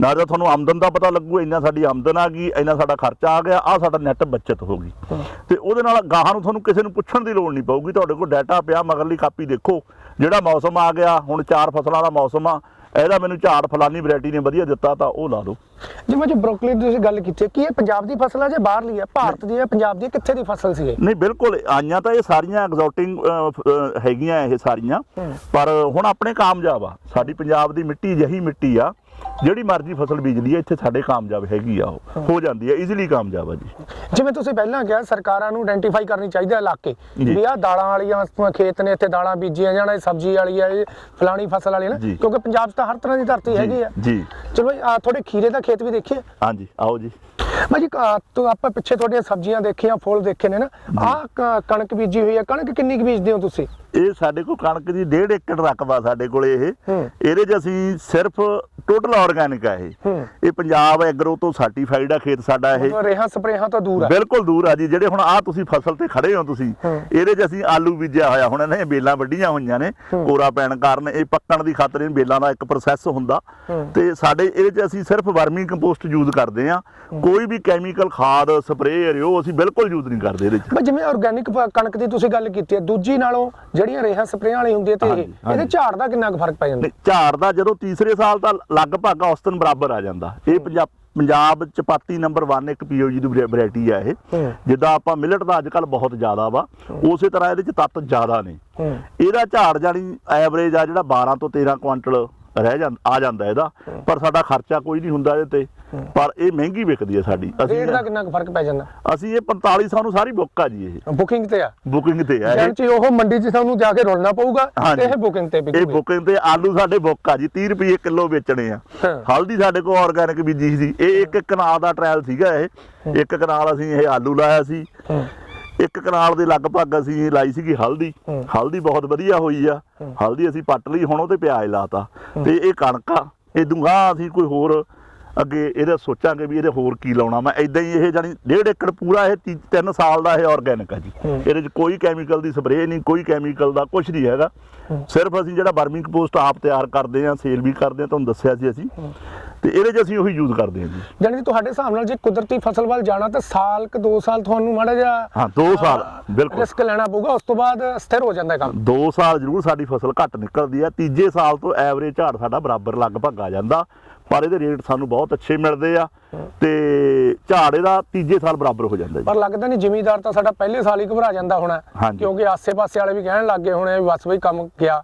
ਨਾਲ ਤਾਂ ਤੁਹਾਨੂੰ ਆਮਦਨ ਦਾ ਪਤਾ ਲੱਗੂ ਇੰਨਾ ਸਾਡੀ ਆਮਦਨ ਆ ਗਈ ਇੰਨਾ ਸਾਡਾ ਖਰਚਾ ਆ ਗਿਆ ਆ ਸਾਡਾ ਨੈਟ ਬਚਤ ਹੋ ਗਈ। ਤੇ ਉਹਦੇ ਨਾਲ ਗਾਹਾਂ ਨੂੰ ਤੁਹਾਨੂੰ ਕਿਸੇ ਨੂੰ ਪੁੱਛਣ ਦੀ ਲੋੜ ਨਹੀਂ ਪਊਗੀ ਤੁਹਾਡੇ ਕੋਲ ਡਾਟਾ ਪਿਆ ਮਗਰਲੀ ਕਾਪੀ ਦੇਖੋ ਜਿਹੜਾ ਮੌਸਮ ਆ ਗਿਆ ਹੁਣ ਚਾਰ ਫਸਲਾਂ ਦਾ ਮੌਸਮ ਆ ਇਹਦਾ ਮੈਨੂੰ ਝਾੜ ਫਲਾਨੀ ਵੈਰਾਈਟੀ ਨੇ ਵਧੀਆ ਦਿੱਤਾ ਤਾਂ ਉਹ ਲਾ ਦਿਓ ਜਿਵੇਂ ਜੋ ਬਰੋਕਲੀ ਦੀ ਤੁਸੀਂ ਗੱਲ ਕੀਤੀ ਕੀ ਇਹ ਪੰਜਾਬ ਦੀ ਫਸਲ ਹੈ ਜਾਂ ਬਾਹਰਲੀ ਹੈ? ਭਾਰਤ ਦੀ ਹੈ ਪੰਜਾਬ ਦੀ ਕਿੱਥੇ ਦੀ ਫਸਲ ਸੀ ਇਹ ਨਹੀਂ ਬਿਲਕੁਲ ਆਈਆਂ ਤਾਂ ਇਹ ਸਾਰੀਆਂ ਐਗਜ਼ੋਟਿੰਗ ਹੈਗੀਆਂ ਇਹ ਸਾਰੀਆਂ। ਪਰ ਹੁਣ ਆਪਣੇ ਕਾਮਯਾਬ ਆ। ਸਾਡੀ ਪੰਜਾਬ ਦੀ ਮਿੱਟੀ ਜਹੀ ਮਿੱਟੀ ਆ। ਜਿਹੜੀ ਮਰਜ਼ੀ ਫਸਲ ਬੀਜ ਲਈਏ ਇੱਥੇ ਸਾਡੇ ਕਾਮਯਾਬ ਹੈਗੀ ਆ ਉਹ। ਹੋ। ਜਾਂਦੀ ਹੈ ਈਜ਼ੀਲੀ ਕਾਮਯਾਬ ਆ ਜੀ। ਜਿਵੇਂ ਤੁਸੀਂ ਪਹਿਲਾਂ ਕਿਹਾ ਸਰਕਾਰਾਂ ਨੂੰ ਆਇਡੈਂਟੀਫਾਈ ਕਰਨੀ ਚਾਹੀਦੀ ਹੈ ਇਲਾਕੇ। ਵੀ ਆਹ ਦਾਲਾਂ ਵਾਲੀਆਂ ਖੇਤ ਨੇ ਇੱਥੇ ਦਾਲਾਂ ਬੀਜੀਆਂ ਜਾਣਾ ਇਹ ਸਬਜ਼ੀ ਵਾਲੀ ਹੈ ਇਹ ਫਲਾਣੀ ਫਸਲ ਵਾਲੀ ਨਾ। ਕਿਉਂਕਿ ਪੰਜਾਬ 'ਚ ਤਾਂ ਹਰ ਤਰ੍ਹਾਂ ਦੀ ਧਰਤੀ ਹੈਗੀ ਆ। ਜੀ। ਚਲੋ ਥੋੜੇ ਖੀਰੇ ਦਾ ਖੇਤ ਵੀ ਦੇਖੀਏ। ਹਾਂਜੀ ਆਓ ਜੀ। ਭਾਜੀ ਤੋਂ ਆਪਾਂ ਪਿੱਛੇ ਤੁਹਾਡੀਆਂ ਸਬਜ਼ੀਆਂ ਦੇਖੀਆਂ ਫੁੱਲ ਦੇਖੇ ਨੇ ਨਾ। ਆਹ ਕਣਕ ਬੀਜੀ ਹੋਈ ਹੈ ਕਣਕ ਕਿੰਨੀ ਕੁ ਬੀਜਦੇ ਹੋ ਤੁਸੀਂ? ਇਹ ਸਾਡੇ ਕੋਲ ਕਣਕ ਦੀ 1.5 ਏਕੜ ਰਕਬਾ ਸਾਡੇ ਕੋਲ ਇਹ। ਇਹਦੇ 'ਚ ਅਸੀਂ ਸਿਰਫ ਟੋਟਲ ਆਰਗੈਨਿਕ ਆ ਇਹ। ਇਹ ਪੰਜਾਬ ਐਗਰੋ ਤੋਂ ਸਰਟੀਫਾਈਡ ਆ ਖੇਤ ਸਾਡਾ ਇਹ। ਰੇਹਾਂ ਸਪਰੇਹਾਂ ਤੋਂ ਦੂਰ ਆ। ਬਿਲਕੁਲ ਦੂਰ ਆ ਜੀ। ਜਿਹੜੇ ਹੁਣ ਆ ਤੁਸੀਂ ਫਸਲ ਤੇ ਖੜੇ ਹੋ ਤੁਸੀਂ। ਇਹਦੇ 'ਚ ਅਸੀਂ ਆਲੂ ਬੀਜਿਆ ਹੋਇਆ। ਹੁਣ ਇਹਨੇ ਬੇਲਾਂ ਵੱਡੀਆਂ ਹੋਈਆਂ ਨੇ। ਕੋਰਾ ਪੈਣ ਕਾਰਨ ਇਹ ਪੱਕਣ ਦੀ ਖਾਤਰ ਇਹ ਬੇਲਾਂ ਦਾ ਇੱਕ ਪ੍ਰੋਸੈਸ ਹੁੰਦਾ। ਤੇ ਸਾਡੇ ਇਹਦੇ 'ਚ ਅਸੀਂ ਸਿਰਫ ਵਰਮੀ ਕੰਪੋਸਟ ਯੂਜ਼ ਕਰਦੇ ਆ। ਕੋਈ ਵੀ ਕੈਮੀਕਲ ਖਾਦ ਸਪਰੇਅ ਰਿਓ ਅਸੀਂ ਬਿਲਕੁਲ ਯੂਜ਼ ਨਹੀਂ ਕਰਦੇ ਇਹਦੇ 'ਚ। ਬਈ ਜਿਵੇਂ ਆਰਗੈਨਿਕ ਕਣਕ ਦੀ ਤੁਸੀਂ ਗੱਲ ਕੀਤੀ ਹੈ ਦੂਜੀ ਨਾਲੋਂ ਜਿਹੜੀਆਂ ਰੇਹਾਂ ਸਪਰੇਆਂ ਵਾਲੀ ਹੁੰਦੀ ਹੈ ਤੇ ਇਹ ਇਹਦੇ ਹਾਂਜੀ। ਝਾੜ ਦਾ ਕਿੰਨਾ ਕੁ ਫ਼ਰਕ ਪੈ ਜਾਂਦਾ? ਨਹੀਂ, ਝਾੜ ਦਾ ਜਦੋਂ ਤੀਸਰੇ ਸਾਲ ਦਾ ਲਗਭਗ ਔਸਤਨ ਬਰਾਬਰ ਆ ਜਾਂਦਾ। ਇਹ ਪੰਜਾਬ ਪੰਜਾਬ ਚਪਾਤੀ ਨੰਬਰ 1 ਇੱਕ ਪੀਓਜੀ ਦੀ ਵੈਰਾਈਟੀ ਆ ਇਹ। ਹੂੰ। ਜਿੱਦਾਂ ਆਪਾਂ ਮਿਲਟ ਦਾ ਅੱਜ ਕੱਲ ਬਹੁਤ ਜ਼ਿਆਦਾ ਵਾ ਉਸੇ ਤਰ੍ਹਾਂ ਇਹਦੇ ਚ ਤੱਤ ਜ਼ਿਆਦਾ ਨੇ। ਹੂੰ। ਇਹਦਾ ਝਾੜ ਜਾਨੀ ਐਵਰੇਜ ਆ ਜਿਹੜਾ 12 ਤੋਂ 13 ਕੁਇੰਟਲ ਰਹਿ ਜਾਂਦਾ ਆ ਜਾਂਦਾ ਇਹਦਾ। ਪਰ ਸਾਡਾ ਖਰਚਾ ਕੋਈ ਨਹੀਂ ਹੁੰਦਾ ਇਹਦੇ ਤੇ। ਪਰ ਇਹ ਮਹਿੰਗੀ ਵਿਕਦੀ ਹੈ ਸਾਡੀ। ਰੇਟ ਦਾ ਕਿੰਨਾ ਕੁ ਫ਼ਰਕ ਪੈ ਜਾਂਦਾ? ਅਸੀਂ ਇਹ 4500 ਨੂੰ ਸਾਰੀ ਬੁੱਕ ਆ ਜੀ ਇਹ। ਬੁਕਿੰਗ ਤੇ ਆ। ਬੁਕਿੰਗ ਤੇ ਆ ਇਹ। ਚ ਉਹ ਮੰਡੀ 'ਚ ਤੁਹਾਨੂੰ ਜਾ ਕੇ ਰੋਲਣਾ ਪਊਗਾ। ਤੇ ਇਹ ਬੁਕਿੰਗ ਤੇ ਇਹ ਵਿਕੂਗੀ ਬੁਕਿੰਗ ਤੇ ਆਲੂ ਸਾਡੇ ਬੁੱਕ ਆ ਜੀ 30 ਰੁਪਏ ਕਿਲੋ ਵੇਚਣੇ ਆ। ਹਲਦੀ ਸਾਡੇ ਕੋਲ ਆਰਗੈਨਿਕ ਬੀਜੀ ਸੀ। ਇਹ ਇੱਕ ਕਨਾਲ ਦਾ ਟ੍ਰਾਇਲ ਸੀਗਾ ਇਹ। ਇੱਕ ਕਨਾਲ ਅਸੀਂ ਇਹ ਆਲੂ ਲਾਇਆ ਸੀ। ਇੱਕ ਕਨਾਲ ਦੇ ਲਗਭਗ ਅਸੀਂ ਲਾਈ ਸੀਗੀ ਹਲਦੀ। ਹਲਦੀ ਬਹੁਤ ਵਧੀਆ ਹੋਈ ਆ। ਹਲਦੀ ਅਸੀਂ ਪੱਟ ਲਈ ਹੁਣ ਉਹਤੇ ਪਿਆਜ਼ ਲਾਤਾ। ਤੇ ਇਹ ਕਣਕ ਆ। ਇਹ ਦੂੰਗਾ ਅਸੀਂ ਕੋਈ ਹੋਰ ਅੱਗੇ ਇਹਦਾ ਸੋਚਾਂਗੇ ਵੀ ਇਹਦੇ ਹੋਰ ਕੀ ਲਾਉਣਾ। ਮੈਂ ਇਦਾਂ ਹੀ ਇਹ ਜਾਨੀ ਡੇਢ ਏਕੜ ਪੂਰਾ ਇਹ 3 ਸਾਲ ਦਾ ਇਹ ਆਰਗੈਨਿਕ ਆ ਜੀ। ਇਹਦੇ 'ਚ ਕੋਈ ਕੈਮੀਕਲ ਦੀ ਸਪਰੇਅ ਨਹੀਂ ਕੋਈ ਕੈਮੀਕਲ ਦਾ ਕੁਝ ਨਹੀਂ ਹੈਗਾ। ਸਿਰਫ ਅਸੀਂ ਜਿਹੜਾ ਵਰਮਿੰਗ ਕੰਪੋਸਟ ਆਪ ਤਿਆਰ ਕਰਦੇ ਆ ਸੇਲ ਵੀ ਕਰਦੇ ਆ ਤੁਹਾਨੂੰ ਦੱਸਿਆ ਸੀ ਅਸੀਂ। ਤੇ ਇਹਦੇ 'ਚ ਅਸੀਂ ਉਹੀ ਯੂਜ਼ ਕਰਦੇ ਹਾਂ ਜੀ। ਜਾਨੀ ਕਿ ਤੁਹਾਡੇ ਹਿਸਾਬ ਨਾਲ ਜੇ ਕੁਦਰਤੀ ਫਸਲ ਵੱਲ ਜਾਣਾ ਤਾਂ ਸਾਲ ਕ 2 ਸਾਲ ਤੁਹਾਨੂੰ ਮਾੜਾ ਜਿਹਾ ਹਾਂ 2 ਸਾਲ ਬਿਲਕੁਲ। ਰਿਸਕ ਲੈਣਾ ਪਊਗਾ ਉਸ ਤੋਂ ਬਾਅਦ ਸਥਿਰ ਹੋ ਜਾਂਦਾ ਕੰਮ। 2 ਸਾਲ ਜ਼ਰੂਰ ਸਾਡੀ ਫਸਲ ਘੱਟ ਨਿਕਲਦੀ ਆ ਤੀਜੇ ਸਾਲ ਤੋਂ ਐਵਰੇਜ ਝਾੜ ਸਾਡਾ ਬਰਾਬਰ ਲਗਭਗ ਆ ਜਾਂਦਾ। ਪਰ ਇਹਦੇ ਰੇਟ ਸਾਨੂੰ ਬਹੁਤ ਅੱਛੇ ਮਿਲਦੇ ਆ ਤੇ ਝਾੜ ਇਹਦਾ ਤੀਜੇ ਸਾਲ ਬਰਾਬਰ ਹੋ ਜਾਂਦਾ ਜੀ। ਪਰ ਲੱਗਦਾ ਨਹੀਂ ਜ਼ਿਮੀਦਾਰ ਤਾਂ ਸਾਡਾ ਪਹਿਲੇ ਸਾਲ ਹੀ ਘਬਰਾ ਜਾਂਦਾ ਹੋਣਾ। ਕਿਉਂਕਿ ਆਸੇ-ਪਾਸੇ ਵਾਲੇ ਵੀ ਕਹਿਣ ਲੱਗ ਹੋਣੇ ਵੀ ਬਸ ਬਈ ਕੰਮ ਗਿਆ।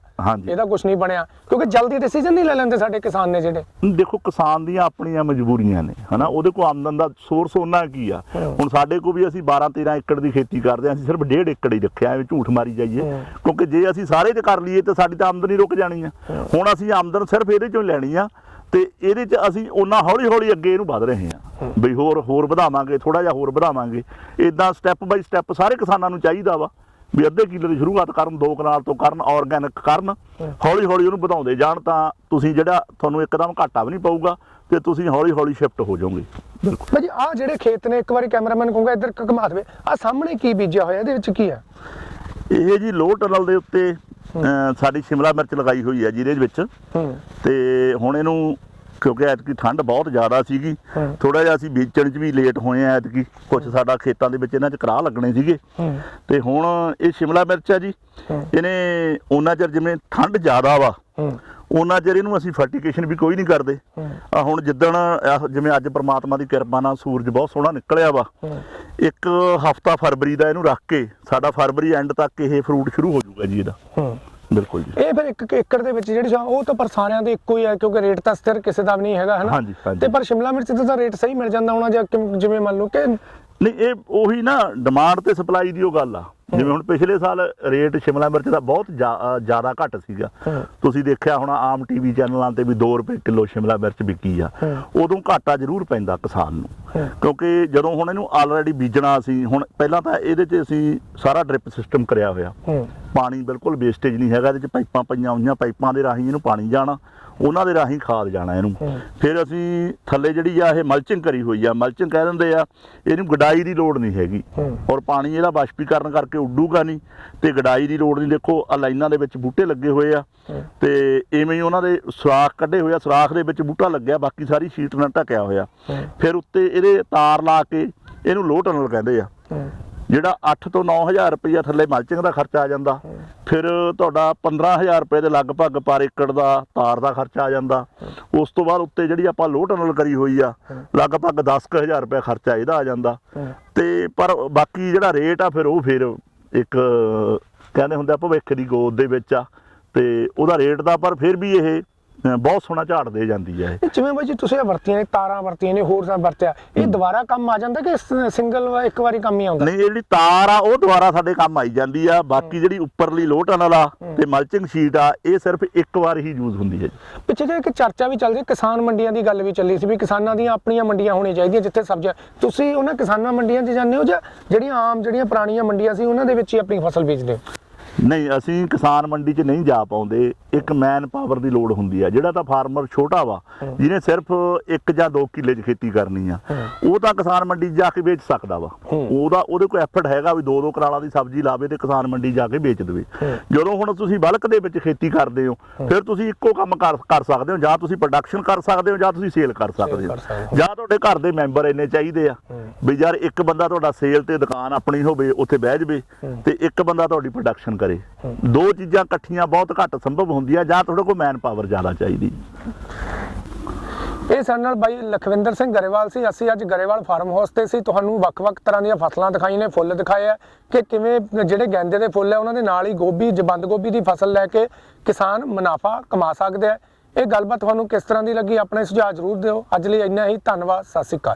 ਇਹਦਾ ਕੁਝ ਨਹੀਂ ਬਣਿਆ। ਕਿਉਂਕਿ ਜਲਦੀ ਡਿਸੀਜਨ ਨਹੀਂ ਲੈ ਲੈਂਦੇ ਸਾਡੇ ਕਿਸਾਨ ਨੇ ਜਿਹੜੇ। ਦੇਖੋ ਕਿਸਾਨ ਦੀਆਂ ਆਪਣੀਆਂ ਮਜਬੂਰੀਆਂ ਨੇ ਹਨਾ? ਉਹਦੇ ਕੋਲ ਆਮਦਨ ਦਾ ਸੋਰਸ ਉਹਨਾਂ ਕੀ ਆ? ਹੁਣ ਸਾਡੇ ਕੋਲ ਵੀ ਅਸੀਂ 12 13 ਏਕੜ ਦੀ ਖੇਤੀ ਕਰਦੇ ਹਾਂ ਅਸੀਂ ਸਿਰਫ 1.5 ਏਕੜ ਹੀ ਰੱਖਿਆ ਐਵੇਂ ਝੂਠ ਮਾਰੀ ਜਾਈਏ। ਕਿਉਂਕਿ ਜੇ ਅਸੀਂ ਸਾਰੇ ਤੇ ਕਰ ਲਈਏ ਤਾਂ ਸਾਡੀ ਤਾਂ ਆਮਦਨ ਰੁਕ ਜਾਣੀ ਆ। ਹੁਣ ਅਸੀਂ ਆਮਦਨ ਸਿਰਫ ਇਹਦੇ ਚੋਂ ਲੈਣੀ ਆ ਤੇ ਇਹਦੇ ਚ ਅਸੀਂ ਉਹਨਾਂ ਹੌਲੀ ਹੌਲੀ ਅੱਗੇ ਇਹਨੂੰ ਵਧ ਰਹੇ ਹਾਂ। ਬਈ ਹੋਰ ਹੋਰ ਵਧਾਵਾਂਗੇ ਥੋੜਾ ਜਿਹਾ ਹੋਰ ਵਧਾਵਾਂਗੇ। ਇਦਾਂ ਸਟੈਪ ਬਾਈ ਸਟੈਪ ਸਾਰੇ ਕਿਸਾਨਾਂ ਨੂੰ ਚਾਹੀਦਾ ਵਾ ਵੀ ਅੱਧੇ ਕਿੱਲੇ ਦੀ ਸ਼ੁਰੂਆਤ ਕਰਨ ਦੋ ਕਨਾਲ ਤੋਂ ਕਰਨ ਆਰਗੈਨਿਕ ਕਰਨ। ਹੌਲੀ ਹੌਲੀ ਉਹਨੂੰ ਵਧਾਉਂਦੇ ਜਾਣ ਤਾਂ ਤੁਸੀਂ ਜਿਹੜਾ ਤੁਹਾਨੂੰ ਇੱਕਦਮ ਘਾਟਾ ਵੀ ਨਹੀਂ ਪਊਗਾ ਤੇ ਤੁਸੀਂ ਹੌਲੀ ਹੌਲੀ ਸ਼ਿਫਟ ਹੋ ਜਾਓਗੇ। ਬਿਲਕੁਲ। ਭਾਜੀ ਆਹ ਜਿਹੜੇ ਖੇਤ ਨੇ ਇੱਕ ਵਾਰੀ ਕੈਮਰਾਮੈਨ ਕਹੂੰਗਾ ਇੱਧਰ ਘੁਮਾ ਦੇਵੇ। ਆਹ ਸਾਹਮਣੇ ਕੀ ਬੀਜਿਆ ਹੋਇਆ ਇਹਦੇ ਵਿੱਚ ਕੀ ਹੈ? ਇਹ ਜੀ ਲੋਹ ਟਨਲ ਦੇ ਉੱਤੇ ਸਾਡੀ ਸ਼ਿਮਲਾ ਮਿਰਚ ਲਗਾਈ ਹੋਈ ਹੈ ਜਿਹਦੇ ਵਿੱਚ। ਤੇ ਹੁਣ ਇਹਨੂੰ ਕਿਉਂਕਿ ਐਤਕੀ ਠੰਡ ਬਹੁਤ ਜ਼ਿਆਦਾ ਸੀਗੀ। ਥੋੜਾ ਜਿਹਾ ਅਸੀਂ ਬੀਜਣ 'ਚ ਵੀ ਲੇਟ ਹੋਏ ਆ ਐਤਕੀ ਕੁਝ ਸਾਡਾ ਖੇਤਾਂ ਦੇ ਵਿੱਚ ਇਹਨਾਂ 'ਚ ਕਰਾਹ ਲੱਗਣੇ ਸੀਗੇ। ਤੇ ਹੁਣ ਇਹ ਸ਼ਿਮਲਾ ਮਿਰਚ ਹੈ ਜੀ। ਇਹਨੇ ਉਹਨਾਂ ਚਿਰ ਜਿਵੇਂ ਠੰਡ ਜ਼ਿਆਦਾ ਵਾ ਉਹਨਾਂ ਚਿਰ ਇਹਨੂੰ ਅਸੀਂ ਫਰਟੀਕੇਸ਼ਨ ਵੀ ਕੋਈ ਨਹੀਂ ਕਰਦੇ। ਆ ਹੁਣ ਜਿੱਦਣ ਆਹ ਜਿਵੇਂ ਅੱਜ ਪ੍ਰਮਾਤਮਾ ਦੀ ਕਿਰਪਾ ਨਾਲ ਸੂਰਜ ਬਹੁਤ ਸੋਹਣਾ ਨਿਕਲਿਆ ਵਾ। ਇੱਕ ਹਫਤਾ ਫਰਵਰੀ ਦਾ ਇਹਨੂੰ ਰੱਖ ਕੇ ਸਾਡਾ ਫਰਵਰੀ ਐਂਡ ਤੱਕ ਇਹ ਫਰੂਟ ਸ਼ੁਰੂ ਹੋ ਜਾਊਗਾ ਜੀ ਇਹਦਾ। ਬਿਲਕੁਲ ਜੀ। ਇਹ ਫਿਰ ਇੱਕ ਏਕੜ ਦੇ ਵਿੱਚ ਜਿਹੜੀ ਉਹ ਤਾਂ ਪਰ ਸਾਰਿਆਂ ਦੇ ਇੱਕੋ ਹੀ ਹੈ ਕਿਉਂਕਿ ਰੇਟ ਤਾਂ ਸਥਿਰ ਕਿਸੇ ਦਾ ਵੀ ਨਹੀਂ ਹੈਗਾ ਹਨਾ। ਤੇ ਪਰ ਸ਼ਿਮਲਾ ਮਿਰਚ ਦਾ ਤਾਂ ਰੇਟ ਸਹੀ ਮਿਲ ਜਾਂਦਾ ਹੋਣਾ ਜਾਂ ਜਿਵੇਂ ਮੰਨ ਲਓ ਕਿ ਨਹੀਂ ਇਹ ਉਹੀ ਨਾ ਡਿਮਾਂਡ ਤੇ ਸਪਲਾਈ ਦੀ ਉਹ ਗੱਲ ਆ। ਜਿਵੇਂ ਹੁਣ ਪਿਛਲੇ ਸਾਲ ਰੇਟ ਸ਼ਿਮਲਾ ਮਿਰਚ ਦਾ ਬਹੁਤ ਜ਼ਿਆਦਾ ਘੱਟ ਸੀਗਾ। ਤੁਸੀਂ ਦੇਖਿਆ ਹੋਣਾ ਆਮ ਟੀਵੀ ਚੈਨਲਾਂ ਤੇ ਵੀ 2 ਰੁਪਏ ਕਿਲੋ ਸ਼ਿਮਲਾ ਮਿਰਚ ਵਿਕੀ ਆ। ਉਦੋਂ ਘਾਟਾ ਜ਼ਰੂਰ ਪੈਂਦਾ ਕਿਸਾਨ ਨੂੰ। ਕਿਉਂਕਿ ਜਦੋਂ ਹੁਣ ਇਹਨੂੰ ਆਲਰੇਡੀ ਬੀਜਣਾ ਸੀ ਹੁਣ ਪਹਿਲਾਂ ਤਾਂ ਇਹਦੇ 'ਚ ਅਸੀਂ ਸਾਰਾ ਡ੍ਰਿਪ ਸਿਸਟਮ ਕਰਿਆ ਹੋਇਆ ਪਾਣੀ ਬਿਲਕੁਲ ਵੇਸਟੇਜ ਨਹੀਂ ਹੈਗਾ ਇਹਦੇ 'ਚ ਪਾਈਪਾਂ ਪਈਆਂ ਹੋਈਆਂ ਪਾਈਪਾਂ ਦੇ ਰਾਹੀਂ ਇਹਨੂੰ ਪਾਣੀ ਜਾਣਾ ਉਹਨਾਂ ਦੇ ਰਾਹੀਂ ਖਾਦ ਜਾਣਾ ਇਹਨੂੰ। ਫਿਰ ਅਸੀਂ ਥੱਲੇ ਜਿਹੜੀ ਆ ਇਹ ਮਲਚਿੰਗ ਕਰੀ ਹੋਈ ਆ। ਮਲਚਿੰਗ ਕਹਿ ਦਿੰਦੇ ਆ ਇਹਨੂੰ ਗਡਾਈ ਦੀ ਲੋੜ ਨਹੀਂ ਹੈਗੀ। ਔਰ ਪਾਣੀ ਇਹਦਾ ਬਾਸ਼ਪੀਕਰਨ ਕਰਕੇ ਉੱਡੂਗਾ ਨਹੀਂ। ਤੇ ਗਡਾਈ ਦੀ ਲੋੜ ਨਹੀਂ। ਦੇਖੋ ਆ ਲਾਈਨਾਂ ਦੇ ਵਿੱਚ ਬੂਟੇ ਲੱਗੇ ਹੋਏ ਆ। ਤੇ ਐਵੇਂ ਹੀ ਉਹਨਾਂ ਦੇ ਸੁਰਾਖ ਕੱਢੇ ਹੋਏ ਆ। ਸੁਰਾਖ ਦੇ ਵਿੱਚ ਬੂਟਾ ਲੱਗਿਆ ਬਾਕੀ ਸਾਰੀ ਸ਼ੀਟ ਨਾਲ ਢੱਕਿਆ ਹੋਇਆ। ਫਿਰ ਉੱਤੇ ਇਹਦੇ ਤਾਰ ਲਾ ਕੇ ਇਹਨੂੰ ਲੋਹ ਟਨਲ ਕਹਿੰਦੇ ਆ। ਜਿਹੜਾ 8 ਤੋਂ 9000 ਰੁਪਇਆ ਥੱਲੇ ਮਲਚਿੰਗ ਦਾ ਖਰਚਾ ਆ ਜਾਂਦਾ। ਫਿਰ ਤੁਹਾਡਾ 15000 ਰੁਪਏ ਦੇ ਲਗਭਗ ਪਰ ਏਕੜ ਦਾ ਤਾਰ ਦਾ ਖਰਚਾ ਆ ਜਾਂਦਾ। ਉਸ ਤੋਂ ਬਾਅਦ ਉੱਤੇ ਜਿਹੜੀ ਆਪਾਂ ਲੋਹ ਟਨਲ ਕਰੀ ਹੋਈ ਆ ਲਗਭਗ 10000 ਰੁਪਏ ਖਰਚਾ ਇਹਦਾ ਆ ਜਾਂਦਾ। ਤੇ ਪਰ ਬਾਕੀ ਜਿਹੜਾ ਰੇਟ ਆ ਫਿਰ ਉਹ ਫਿਰ ਇੱਕ ਕਹਿੰਦੇ ਹੁੰਦੇ ਆ ਭਵਿੱਖ ਦੀ ਗੋਦ ਦੇ ਵਿੱਚ ਆ। ਤੇ ਉਹਦਾ ਰੇਟ ਦਾ ਪਰ ਫਿਰ ਵੀ ਇਹ ਬਹੁਤ ਸੋਹਣਾ ਝਾੜ ਦੇ ਜਾਂਦੀ ਹੈ ਇਹ। ਜਿਵੇਂ ਬਾਈ ਜੀ ਤੁਸੀਂ ਇਹ ਵਰਤੀਆਂ ਨੇ ਤਾਰਾਂ ਵਰਤੀਆਂ ਨੇ ਹੋਰ ਤਾਂ ਵਰਤਿਆ ਇਹ ਦੁਬਾਰਾ ਕੰਮ ਆ ਜਾਂਦਾ ਕਿ ਸਿੰਗਲ ਇੱਕ ਵਾਰੀ ਕੰਮ ਹੀ ਆਉਂਦਾ? ਨਹੀਂ ਜਿਹੜੀ ਤਾਰ ਆ ਉਹ ਦੁਬਾਰਾ ਸਾਡੇ ਕੰਮ ਆਈ ਜਾਂਦੀ ਆ। ਬਾਕੀ ਜਿਹੜੀ ਉੱਪਰਲੀ ਲੋਹ ਟਨਲ ਆ ਤੇ ਮਲਚਿੰਗ ਸ਼ੀਟ ਆ ਇਹ ਸਿਰਫ ਇੱਕ ਵਾਰ ਹੀ ਯੂਜ਼ ਹੁੰਦੀ ਹੈ ਜੀ। ਪਿੱਛੇ ਜੇ ਇੱਕ ਚਰਚਾ ਵੀ ਚੱਲਦੀ ਕਿਸਾਨ ਮੰਡੀਆਂ ਦੀ ਗੱਲ ਵੀ ਚੱਲੀ ਸੀ ਵੀ ਕਿਸਾਨਾਂ ਦੀਆਂ ਆਪਣੀਆਂ ਮੰਡੀਆਂ ਹੋਣੀਆਂ ਚਾਹੀਦੀਆਂ ਜਿੱਥੇ ਸਬਜ਼ੀਆਂ ਤੁਸੀਂ ਉਹਨਾਂ ਕਿਸਾਨਾਂ ਮੰਡੀਆਂ 'ਚ ਜਾਂਦੇ ਹੋ ਜਾਂ ਜਿਹੜੀਆਂ ਆਮ ਜਿਹੜੀਆਂ ਪੁਰਾਣੀਆਂ ਮੰਡੀਆਂ ਸੀ ਉਹਨਾਂ ਦੇ ਵਿੱਚ ਹੀ ਆਪਣੀ ਫਸਲ ਵੇਚਦੇ ਹੋ? ਨਹੀਂ ਅਸੀਂ ਕਿਸਾਨ ਮੰਡੀ 'ਚ ਨਹੀਂ ਜਾ ਪਾਉਂਦੇ। ਇੱਕ ਮੈਨ ਪਾਵਰ ਦੀ ਲੋੜ ਹੁੰਦੀ ਆ। ਜਿਹੜਾ ਤਾਂ ਫਾਰਮਰ ਛੋਟਾ ਵਾ ਜਿਹਨੇ ਸਿਰਫ ਇੱਕ ਜਾਂ ਦੋ ਕਿੱਲੇ 'ਚ ਖੇਤੀ ਕਰਨੀ ਆ ਉਹ ਤਾਂ ਕਿਸਾਨ ਮੰਡੀ ਜਾ ਕੇ ਵੇਚ ਸਕਦਾ ਵਾ। ਉਹਦਾ ਉਹਦੇ ਕੋਲ ਐਫਰਟ ਹੈਗਾ ਵੀ ਦੋ ਦੋ ਕਨਾਲਾਂ ਦੀ ਸਬਜ਼ੀ ਲਾਵੇ ਤੇ ਕਿਸਾਨ ਮੰਡੀ ਜਾ ਕੇ ਵੇਚ ਦੇਵੇ। ਜਦੋਂ ਹੁਣ ਤੁਸੀਂ ਬਲਕ ਦੇ ਵਿੱਚ ਖੇਤੀ ਕਰਦੇ ਹੋ ਫਿਰ ਤੁਸੀਂ ਇੱਕੋ ਕੰਮ ਕਰ ਕਰ ਸਕਦੇ ਹੋ। ਜਾਂ ਤੁਸੀਂ ਪ੍ਰੋਡਕਸ਼ਨ ਕਰ ਸਕਦੇ ਹੋ ਜਾਂ ਤੁਸੀਂ ਸੇਲ ਕਰ ਸਕਦੇ ਹੋ। ਕਰ ਸਕਦੇ ਹੋ। ਜਾਂ ਤੁਹਾਡੇ ਘਰ ਦੇ ਮੈਂਬਰ ਇੰਨੇ ਚਾਹੀਦੇ ਆ ਵੀ ਯਾਰ ਇੱਕ ਬੰਦਾ ਤੁਹਾਡਾ ਸੇਲ ਤੇ ਦੁਕਾਨ ਆਪਣੀ ਹੋਵੇ ਉੱਥੇ ਬਹਿ ਜਵੇ ਤੇ ਇੱਕ ਬੰਦਾ ਤੁਹਾਡੀ ਪ੍ਰੋਡਕਸ਼ਨ ਕਰੇ। ਦੋ ਚੀਜ਼ਾਂ ਇਕੱਠੀਆਂ ਬਹੁਤ ਘੱਟ ਸੰਭਵ ਹੁੰਦੀਆਂ ਜਾਂ ਤੁਹਾਡੇ ਕੋਲ ਮੈਨ ਪਾਵਰ ਜ਼ਿਆਦਾ ਚਾਹੀਦੀ। ਇਹ ਸਾਡੇ ਨਾਲ ਬਾਈ ਲਖਵਿੰਦਰ ਸਿੰਘ ਗਰੇਵਾਲ ਸੀ। ਅਸੀਂ ਅੱਜ ਗਰੇਵਾਲ ਫਾਰਮ ਹਾਊਸ ਤੇ ਸੀ। ਤੁਹਾਨੂੰ ਵੱਖ-ਵੱਖ ਤਰ੍ਹਾਂ ਦੀਆਂ ਫਸਲਾਂ ਦਿਖਾਈਆਂ ਨੇ, ਫੁੱਲ ਦਿਖਾਏ ਆ ਕਿ ਕਿਵੇਂ ਜਿਹੜੇ ਗੈਂਦੇ ਦੇ ਫੁੱਲ ਆ, ਉਹਨਾਂ ਦੇ ਨਾਲ ਹੀ ਗੋਭੀ ਜ ਬੰਦ ਗੋਭੀ ਦੀ ਫਸਲ ਲੈ ਕੇ ਕਿਸਾਨ ਮੁਨਾਫਾ ਕਮਾ ਸਕਦੇ ਆ। ਇਹ ਗੱਲਬਾਤ ਤੁਹਾਨੂੰ ਕਿਸ ਤਰ੍ਹਾਂ ਦੀ ਲੱਗੀ, ਆਪਣੇ ਸੁਝਾਅ ਜ਼ਰੂਰ ਦਿਓ। ਅੱਜ ਲਈ ਇੰਨਾ ਹੀ। ਧੰਨਵਾਦ। ਸਤਿ ਸ਼੍ਰੀ ਅਕਾਲ।